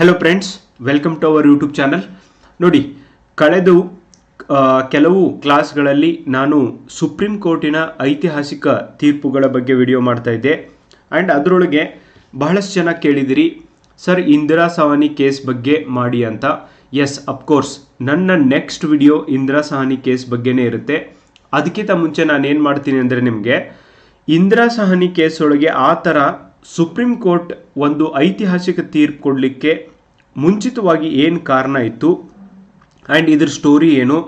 Hello friends welcome to our YouTube channel ನೋಡಿ, ಕಳೆದು ಕೆಲವು ಕ್ಲಾಸ್ಗಳಲ್ಲಿ ನಾನು ಸುಪ್ರೀಂ ಕೋರ್ಟಿನ ಐತಿಹಾಸಿಕ ತೀರ್ಪುಗಳ ಬಗ್ಗೆ ವಿಡಿಯೋ ಮಾಡ್ತಾ ಇದ್ದೆ. ಆ್ಯಂಡ್ ಅದರೊಳಗೆ ಬಹಳಷ್ಟು ಜನ ಕೇಳಿದಿರಿ ಸರ್ ಇಂದಿರಾ ಸಹಾನಿ ಕೇಸ್ ಬಗ್ಗೆ ಮಾಡಿ ಅಂತ. ಎಸ್ ಅಫ್ಕೋರ್ಸ್ ನನ್ನ next video Indira Sawhney case ಬಗ್ಗೆನೇ ಇರುತ್ತೆ. ಅದಕ್ಕಿಂತ ಮುಂಚೆ ನಾನೇನು ಮಾಡ್ತೀನಿ ಅಂದರೆ ನಿಮಗೆ, ಇಂದಿರಾ ಸಹಾನಿ ಕೇಸ್ ಒಳಗೆ ಆ ಥರ ಸುಪ್ರೀಂ ಕೋರ್ಟ್ ಒಂದು ಐತಿಹಾಸಿಕ ತೀರ್ಪು ಕೊಡಲಿಕ್ಕೆ ಮುಂಚಿತವಾಗಿ ಏನು ಕಾರಣ ಇತ್ತು? ಆ್ಯಂಡ್ ಇದ್ರ ಸ್ಟೋರಿ ಏನು?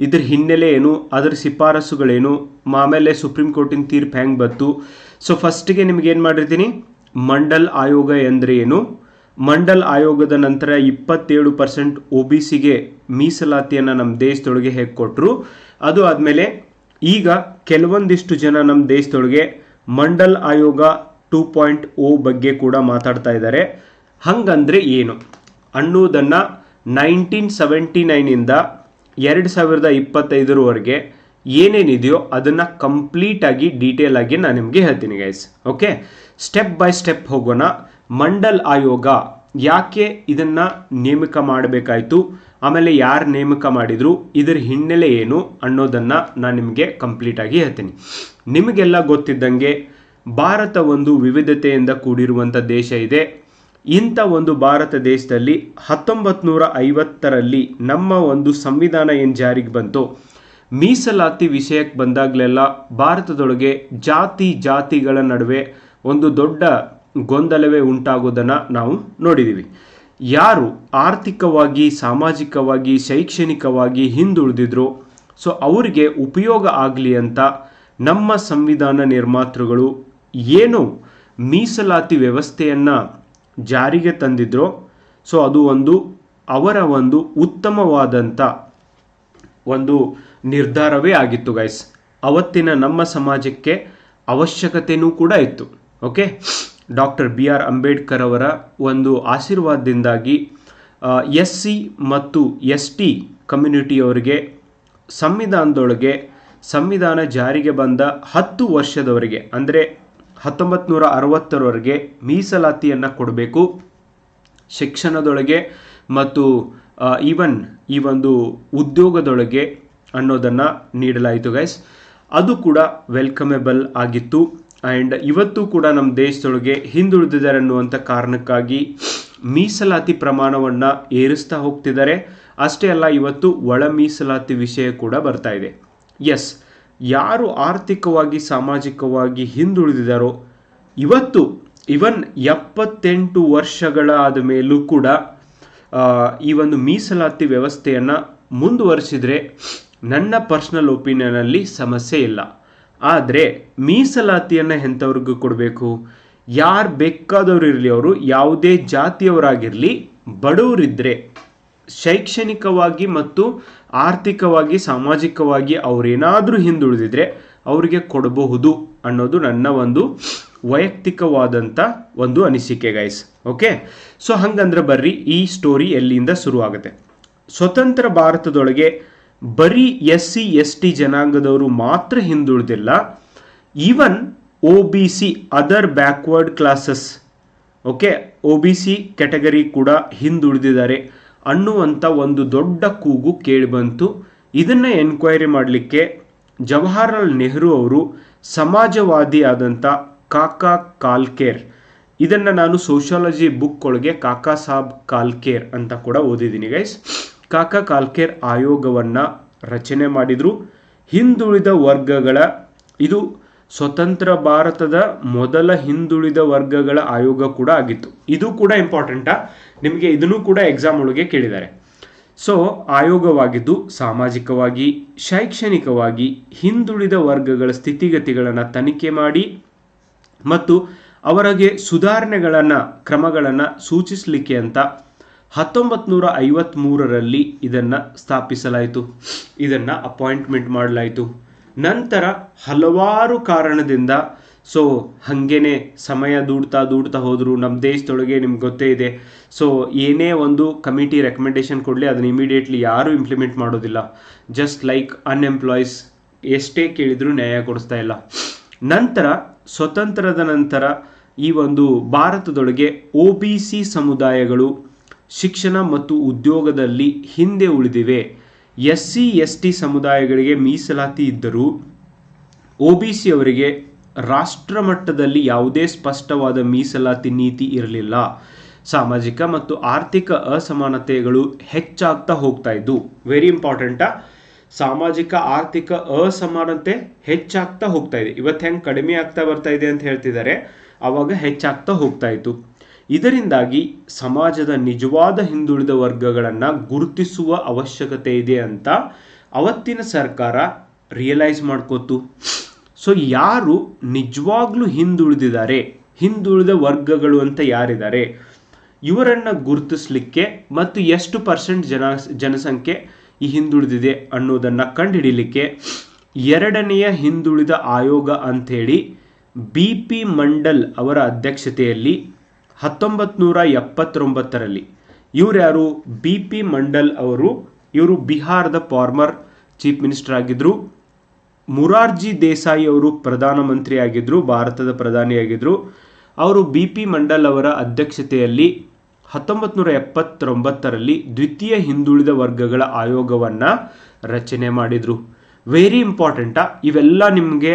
ಇದ್ರ ಹಿನ್ನೆಲೆ ಏನು? ಅದರ ಶಿಫಾರಸುಗಳೇನು? ಆಮೇಲೆ ಸುಪ್ರೀಂ ಕೋರ್ಟಿನ ತೀರ್ಪು ಹೆಂಗೆ ಬಂತು? ಸೊ ಫಸ್ಟಿಗೆ ನಿಮ್ಗೆ ಏನು ಮಾಡಿರ್ತೀನಿ? ಮಂಡಲ್ ಆಯೋಗ ಎಂದರೆ ಏನು? ಮಂಡಲ್ ಆಯೋಗದ ನಂತರ ಇಪ್ಪತ್ತೇಳು ಪರ್ಸೆಂಟ್ ಒ ಬಿ ಸಿಗೆ ಮೀಸಲಾತಿಯನ್ನು ನಮ್ಮ ದೇಶದೊಳಗೆ ಹೇಗೆ ಕೊಟ್ಟರು ಅದು ಆದಮೇಲೆ ಈಗ ಕೆಲವೊಂದಿಷ್ಟು ಜನ ನಮ್ಮ ದೇಶದೊಳಗೆ ಮಂಡಲ್ ಆಯೋಗ ಟೂ ಪಾಯಿಂಟ್ ಓ ಬಗ್ಗೆ ಕೂಡ ಮಾತಾಡ್ತಾ ಇದ್ದಾರೆ. ಹಂಗಂದ್ರೆ ಏನು? ಅನ್ನೋದನ್ನು ನೈನ್ಟೀನ್ ಸೆವೆಂಟಿ ನೈನಿಂದ ಎರಡು ಸಾವಿರದ ಇಪ್ಪತ್ತೈದರವರೆಗೆ ಏನೇನಿದೆಯೋ ಅದನ್ನು ಕಂಪ್ಲೀಟಾಗಿ ಡೀಟೇಲ್ ಆಗಿ ನಾನು ನಿಮಗೆ ಹೇಳ್ತೀನಿ guys okay step by step ಹೋಗೋಣ. ಮಂಡಲ್ ಆಯೋಗ ಯಾಕೆ ಇದನ್ನು ನೇಮಕ ಮಾಡಬೇಕಾಯಿತು? ಆಮೇಲೆ ಯಾರು ನೇಮಕ ಮಾಡಿದ್ರು? ಇದರ ಹಿನ್ನೆಲೆ ಏನು ಅನ್ನೋದನ್ನು ನಾನು ನಿಮಗೆ ಕಂಪ್ಲೀಟಾಗಿ ಹೇಳ್ತೀನಿ. ನಿಮಗೆಲ್ಲ ಗೊತ್ತಿದ್ದಂಗೆ ಭಾರತ ಒಂದು ವಿವಿಧತೆಯಿಂದ ಕೂಡಿರುವಂಥ ದೇಶ ಇದೆ. ಇಂಥ ಒಂದು ಭಾರತ ದೇಶದಲ್ಲಿ ಹತ್ತೊಂಬತ್ತು ನೂರ ಐವತ್ತರಲ್ಲಿ ನಮ್ಮ ಒಂದು ಸಂವಿಧಾನ ಏನು ಜಾರಿಗೆ ಬಂತು? ಮೀಸಲಾತಿ ವಿಷಯಕ್ಕೆ ಬಂದಾಗಲೆಲ್ಲ ಭಾರತದೊಳಗೆ ಜಾತಿ ಜಾತಿಗಳ ನಡುವೆ ಒಂದು ದೊಡ್ಡ ಗೊಂದಲವೇ ಉಂಟಾಗೋದನ್ನು ನಾವು ನೋಡಿದ್ದೀವಿ ಯಾರು ಆರ್ಥಿಕವಾಗಿ, ಸಾಮಾಜಿಕವಾಗಿ, ಶೈಕ್ಷಣಿಕವಾಗಿ ಹಿಂದುಳಿದಿದ್ರು, ಸೊ ಅವರಿಗೆ ಉಪಯೋಗ ಆಗಲಿ ಅಂತ ನಮ್ಮ ಸಂವಿಧಾನ ನಿರ್ಮಾತೃಗಳು ಏನು ಮೀಸಲಾತಿ ವ್ಯವಸ್ಥೆಯನ್ನು ಜಾರಿಗೆ ತಂದಿದ್ರು? ಸೊ, ಅದು ಒಂದು ಅವರ ಒಂದು ಉತ್ತಮವಾದಂಥ ಒಂದು ನಿರ್ಧಾರವೇ ಆಗಿತ್ತು ಗೈಸ್ ಅವತ್ತಿನ ನಮ್ಮ ಸಮಾಜಕ್ಕೆ ಅವಶ್ಯಕತೆಯೂ ಕೂಡ ಇತ್ತು okay doctor B R Ambedkar ಅವರ ಒಂದು ಆಶೀರ್ವಾದದಿಂದಾಗಿ ಎಸ್ ಸಿ ಮತ್ತು ಎಸ್ ಟಿ ಕಮ್ಯುನಿಟಿಯವರಿಗೆ ಸಂವಿಧಾನದೊಳಗೆ, ಸಂವಿಧಾನ ಜಾರಿಗೆ ಬಂದ ಹತ್ತು ವರ್ಷದವರೆಗೆ, ಅಂದರೆ ಹತ್ತೊಂಬತ್ತು ನೂರ ಅರವತ್ತರವರೆಗೆ ಮೀಸಲಾತಿಯನ್ನು ಕೊಡಬೇಕು. ಶಿಕ್ಷಣದೊಳಗೆ ಮತ್ತು ಈವನ್ ಈ ಒಂದು ಉದ್ಯೋಗದೊಳಗೆ ಅನ್ನೋದನ್ನು ನೀಡಲಾಯಿತು ಗೈಸ್ ಅದು ಕೂಡ ವೆಲ್ಕಮೆಬಲ್ ಆಗಿತ್ತು. ಆ್ಯಂಡ್ ಇವತ್ತು ಕೂಡ ನಮ್ಮ ದೇಶದೊಳಗೆ ಹಿಂದುಳಿದಿದ್ದಾರೆ ಅನ್ನುವಂಥ ಕಾರಣಕ್ಕಾಗಿ ಮೀಸಲಾತಿ ಪ್ರಮಾಣವನ್ನು ಏರಿಸ್ತಾ ಹೋಗ್ತಿದ್ದಾರೆ. ಅಷ್ಟೇ ಅಲ್ಲ, ಇವತ್ತು ಒಳ ಮೀಸಲಾತಿ ವಿಷಯ ಕೂಡ ಬರ್ತಾ ಇದೆ. ಎಸ್ ಯಾರು ಆರ್ಥಿಕವಾಗಿ, ಸಾಮಾಜಿಕವಾಗಿ ಹಿಂದುಳಿದಿದ್ದಾರೋ ಇವತ್ತು ಇವನ್ ಎಪ್ಪತ್ತೆಂಟು ವರ್ಷಗಳಾದ ಮೇಲೂ ಕೂಡ ಈ ಒಂದು ಮೀಸಲಾತಿ ವ್ಯವಸ್ಥೆಯನ್ನು ಮುಂದುವರಿಸಿದರೆ ನನ್ನ ಪರ್ಸ್ನಲ್ ಒಪಿನಿಯನಲ್ಲಿ ಸಮಸ್ಯೆ ಇಲ್ಲ. ಆದರೆ ಮೀಸಲಾತಿಯನ್ನು ಎಂಥವ್ರಿಗೂ ಕೊಡಬೇಕು? ಯಾರು ಬೇಕಾದವ್ರು ಇರಲಿ ಅವರು, ಯಾವುದೇ ಜಾತಿಯವರಾಗಿರಲಿ ಬಡವರಿದ್ದರೆ ಶೈಕ್ಷಣಿಕವಾಗಿ ಮತ್ತು ಆರ್ಥಿಕವಾಗಿ, ಸಾಮಾಜಿಕವಾಗಿ ಅವರೇನಾದರೂ ಹಿಂದುಳಿದಿದ್ರೆ ಅವರಿಗೆ ಕೊಡಬಹುದು ಅನ್ನೋದು ನನ್ನ ಒಂದು ವೈಯಕ್ತಿಕವಾದಂಥ ಒಂದು ಅನಿಸಿಕೆ ಗೈಸ್ ಓಕೆ ಸೊ ಹಂಗಂದ್ರೆ ಬರ್ರಿ, ಈ ಸ್ಟೋರಿ ಎಲ್ಲಿಂದ ಶುರುವಾಗುತ್ತೆ? ಸ್ವತಂತ್ರ ಭಾರತದೊಳಗೆ ಬರೀ ಎಸ್ ಸಿ ಎಸ್ ಟಿ ಜನಾಂಗದವರು ಮಾತ್ರ ಹಿಂದುಳಿದಿಲ್ಲ. Even O B C other backward classes okay O B C category ಕೂಡ ಹಿಂದುಳಿದಿದ್ದಾರೆ. ಅನ್ನುವಂಥ ಒಂದು ದೊಡ್ಡ ಕೂಗು ಕೇಳಿಬಂತು. ಇದನ್ನು ಎನ್ಕ್ವೈರಿ ಮಾಡಲಿಕ್ಕೆ ಜವಾಹರ್ಲಾಲ್ ನೆಹರು ಅವರು ಸಮಾಜವಾದಿ ಆದಂಥ ಕಾಕಾ ಕಾಲ್ಕೇರ್. ಇದನ್ನು ನಾನು ಸೋಷಿಯಾಲಜಿ ಬುಕ್ ಒಳಗೆ ಕಾಕಾ ಸಾಬ್ ಕಾಲ್ಕೇರ್ ಅಂತ ಕೂಡ ಓದಿದ್ದೀನಿ ಗೈಸ್ ಕಾಕಾ ಕಾಲ್ಕೇರ್ ಆಯೋಗವನ್ನು ರಚನೆ ಮಾಡಿದರು. ಹಿಂದುಳಿದ ವರ್ಗಗಳ, ಇದು ಸ್ವತಂತ್ರ ಭಾರತದ ಮೊದಲ ಹಿಂದುಳಿದ ವರ್ಗಗಳ ಆಯೋಗ ಕೂಡ ಆಗಿತ್ತು. ಇದು ಕೂಡ ಇಂಪಾರ್ಟೆಂಟಾ ನಿಮಗೆ ಇದನ್ನು ಕೂಡ ಎಕ್ಸಾಮ್ ಒಳಗೆ ಕೇಳಿದ್ದಾರೆ. ಸೊ ಆಯೋಗವಾಗಿದ್ದು, ಸಾಮಾಜಿಕವಾಗಿ, ಶೈಕ್ಷಣಿಕವಾಗಿ ಹಿಂದುಳಿದ ವರ್ಗಗಳ ಸ್ಥಿತಿಗತಿಗಳನ್ನು ತನಿಖೆ ಮಾಡಿ ಮತ್ತು ಅವರಿಗೆ ಸುಧಾರಣೆಗಳನ್ನು, ಕ್ರಮಗಳನ್ನು ಸೂಚಿಸಲಿಕ್ಕೆ ಅಂತ ಹತ್ತೊಂಬತ್ತು ನೂರ ಐವತ್ತ್ಮೂರರಲ್ಲಿ ಇದನ್ನು ಸ್ಥಾಪಿಸಲಾಯಿತು. ಇದನ್ನು ಅಪಾಯಿಂಟ್ಮೆಂಟ್ ಮಾಡಲಾಯಿತು. ನಂತರ ಹಲವಾರು ಕಾರಣದಿಂದ ಸೊ ಹಾಗೇನೆ ಸಮಯ ದೂಡ್ತಾ ದೂಡ್ತಾ ಹೋದರೂ ನಮ್ಮ ದೇಶದೊಳಗೆ ನಿಮ್ಗೆ ಗೊತ್ತೇ ಇದೆ. ಸೊ ಏನೇ ಒಂದು ಕಮಿಟಿ ರೆಕಮೆಂಡೇಶನ್ ಕೊಡಲಿ, ಅದನ್ನು ಇಮಿಡಿಯೇಟ್ಲಿ ಯಾರೂ ಇಂಪ್ಲಿಮೆಂಟ್ ಮಾಡೋದಿಲ್ಲ. ಜಸ್ಟ್ ಲೈಕ್ ಅನ್ಎಂಪ್ಲಾಯೀಸ್ ಎಷ್ಟೇ ಕೇಳಿದರೂ ನ್ಯಾಯ ಕೊಡಿಸ್ತಾ ಇಲ್ಲ. ನಂತರ, ಸ್ವತಂತ್ರದ ನಂತರ ಈ ಒಂದು ಭಾರತದೊಳಗೆ ಒ ಬಿ ಸಿ ಸಮುದಾಯಗಳು ಶಿಕ್ಷಣ ಮತ್ತು ಉದ್ಯೋಗದಲ್ಲಿ ಹಿಂದೆ ಉಳಿದಿವೆ. ಎಸ್ ಸಿ ಎಸ್ ಟಿ ಸಮುದಾಯಗಳಿಗೆ ಮೀಸಲಾತಿ ಇದ್ದರೂ ಒ ಬಿ ಸಿ ಅವರಿಗೆ ರಾಷ್ಟ್ರ ಮಟ್ಟದಲ್ಲಿ ಯಾವುದೇ ಸ್ಪಷ್ಟವಾದ ಮೀಸಲಾತಿ ನೀತಿ ಇರಲಿಲ್ಲ. ಸಾಮಾಜಿಕ ಮತ್ತು ಆರ್ಥಿಕ ಅಸಮಾನತೆಗಳು ಹೆಚ್ಚಾಗ್ತಾ ಹೋಗ್ತಾ ಇದ್ದು ವೆರಿ ಇಂಪಾರ್ಟೆಂಟಾ ಸಾಮಾಜಿಕ, ಆರ್ಥಿಕ ಅಸಮಾನತೆ ಹೆಚ್ಚಾಗ್ತಾ ಹೋಗ್ತಾ ಇದೆ. ಇವತ್ತು ಹೆಂಗೆ ಕಡಿಮೆ ಆಗ್ತಾ ಬರ್ತಾ ಇದೆ ಅಂತ ಹೇಳ್ತಿದ್ದಾರೆ, ಅವಾಗ ಹೆಚ್ಚಾಗ್ತಾ ಹೋಗ್ತಾ ಇತ್ತು. ಇದರಿಂದಾಗಿ ಸಮಾಜದ ನಿಜವಾದ ಹಿಂದುಳಿದ ವರ್ಗಗಳನ್ನು ಗುರುತಿಸುವ ಅವಶ್ಯಕತೆ ಇದೆ ಅಂತ ಅವತ್ತಿನ ಸರ್ಕಾರ ರಿಯಲೈಸ್ ಮಾಡ್ಕೋತು ಸೊ ಯಾರು ನಿಜವಾಗ್ಲೂ ಹಿಂದುಳಿದಿದ್ದಾರೆ, ಹಿಂದುಳಿದ ವರ್ಗಗಳು ಅಂತ ಯಾರಿದ್ದಾರೆ, ಇವರನ್ನು ಗುರುತಿಸ್ಲಿಕ್ಕೆ ಮತ್ತು ಎಷ್ಟು ಪರ್ಸೆಂಟ್ ಜನ, ಜನಸಂಖ್ಯೆ ಈ ಹಿಂದುಳಿದಿದೆ ಅನ್ನೋದನ್ನು ಕಂಡುಹಿಡಿಲಿಕ್ಕೆ ಎರಡನೆಯ ಹಿಂದುಳಿದ ಆಯೋಗ ಅಂಥೇಳಿ ಬಿ ಪಿ ಮಂಡಲ್ ಅವರ ಅಧ್ಯಕ್ಷತೆಯಲ್ಲಿ ಹತ್ತೊಂಬತ್ತು ನೂರ ಎಪ್ಪತ್ತೊಂಬತ್ತರಲ್ಲಿ ಇವ್ರು ಯಾರು ಬಿ ಪಿ ಮಂಡಲ್ ಅವರು, ಇವರು ಬಿಹಾರದ ಫಾರ್ಮರ್, ಚೀಫ್ ಮಿನಿಸ್ಟರ್ ಆಗಿದ್ದರು ಮುರಾರ್ಜಿ ದೇಸಾಯಿ ಅವರು ಪ್ರಧಾನಮಂತ್ರಿ ಆಗಿದ್ದರು ಭಾರತದ ಪ್ರಧಾನಿಯಾಗಿದ್ದರು ಅವರು ಬಿ ಪಿ ಮಂಡಲ್ ಅವರ ಅಧ್ಯಕ್ಷತೆಯಲ್ಲಿ ಹತ್ತೊಂಬತ್ತು ನೂರ ಎಪ್ಪತ್ತೊಂಬತ್ತರಲ್ಲಿ ದ್ವಿತೀಯ ಹಿಂದುಳಿದ ವರ್ಗಗಳ ಆಯೋಗವನ್ನು ರಚನೆ ಮಾಡಿದರು. ವೆರಿ ಇಂಪಾರ್ಟೆಂಟಾ ಇವೆಲ್ಲ ನಿಮಗೆ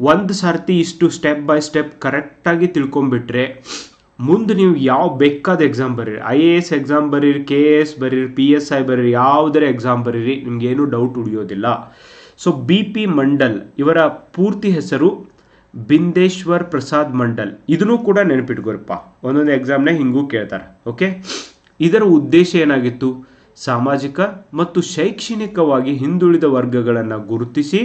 ಒಂದು ಸರ್ತಿ ಇಷ್ಟು ಸ್ಟೆಪ್ ಬೈ ಸ್ಟೆಪ್ ಕರೆಕ್ಟಾಗಿ ತಿಳ್ಕೊಂಬಿಟ್ರೆ ಮುಂದೆ ನೀವು ಯಾವ ಬೇಕಾದ ಎಕ್ಸಾಮ್ ಬರೀರಿ. ಐ ಎ ಎಸ್ ಎಕ್ಸಾಮ್ ಬರೀರಿ ಕೆ ಎ ಎಸ್ ಬರೀರಿ ಪಿ ಎಸ್ ಐ ಬರೀರಿ ಯಾವುದರ ಎಕ್ಸಾಮ್ ಬರೀರಿ ನಿಮಗೇನು ಡೌಟ್ ಉಳಿಯೋದಿಲ್ಲ. ಸೊ ಬಿ ಪಿ ಮಂಡಲ್ ಇವರ ಪೂರ್ತಿ ಹೆಸರು ಬಿಂದೇಶ್ವರ್ ಪ್ರಸಾದ್ ಮಂಡಲ್ ಇದನ್ನು ಕೂಡ ನೆನಪಿಟ್ಕೋರಪ್ಪ. ಒಂದೊಂದು ಎಕ್ಸಾಮ್ನ ಹಿಂಗೂ ಕೇಳ್ತಾರೆ ಓಕೆ ಇದರ ಉದ್ದೇಶ ಏನಾಗಿತ್ತು? ಸಾಮಾಜಿಕ ಮತ್ತು ಶೈಕ್ಷಣಿಕವಾಗಿ ಹಿಂದುಳಿದ ವರ್ಗಗಳನ್ನು ಗುರುತಿಸಿ,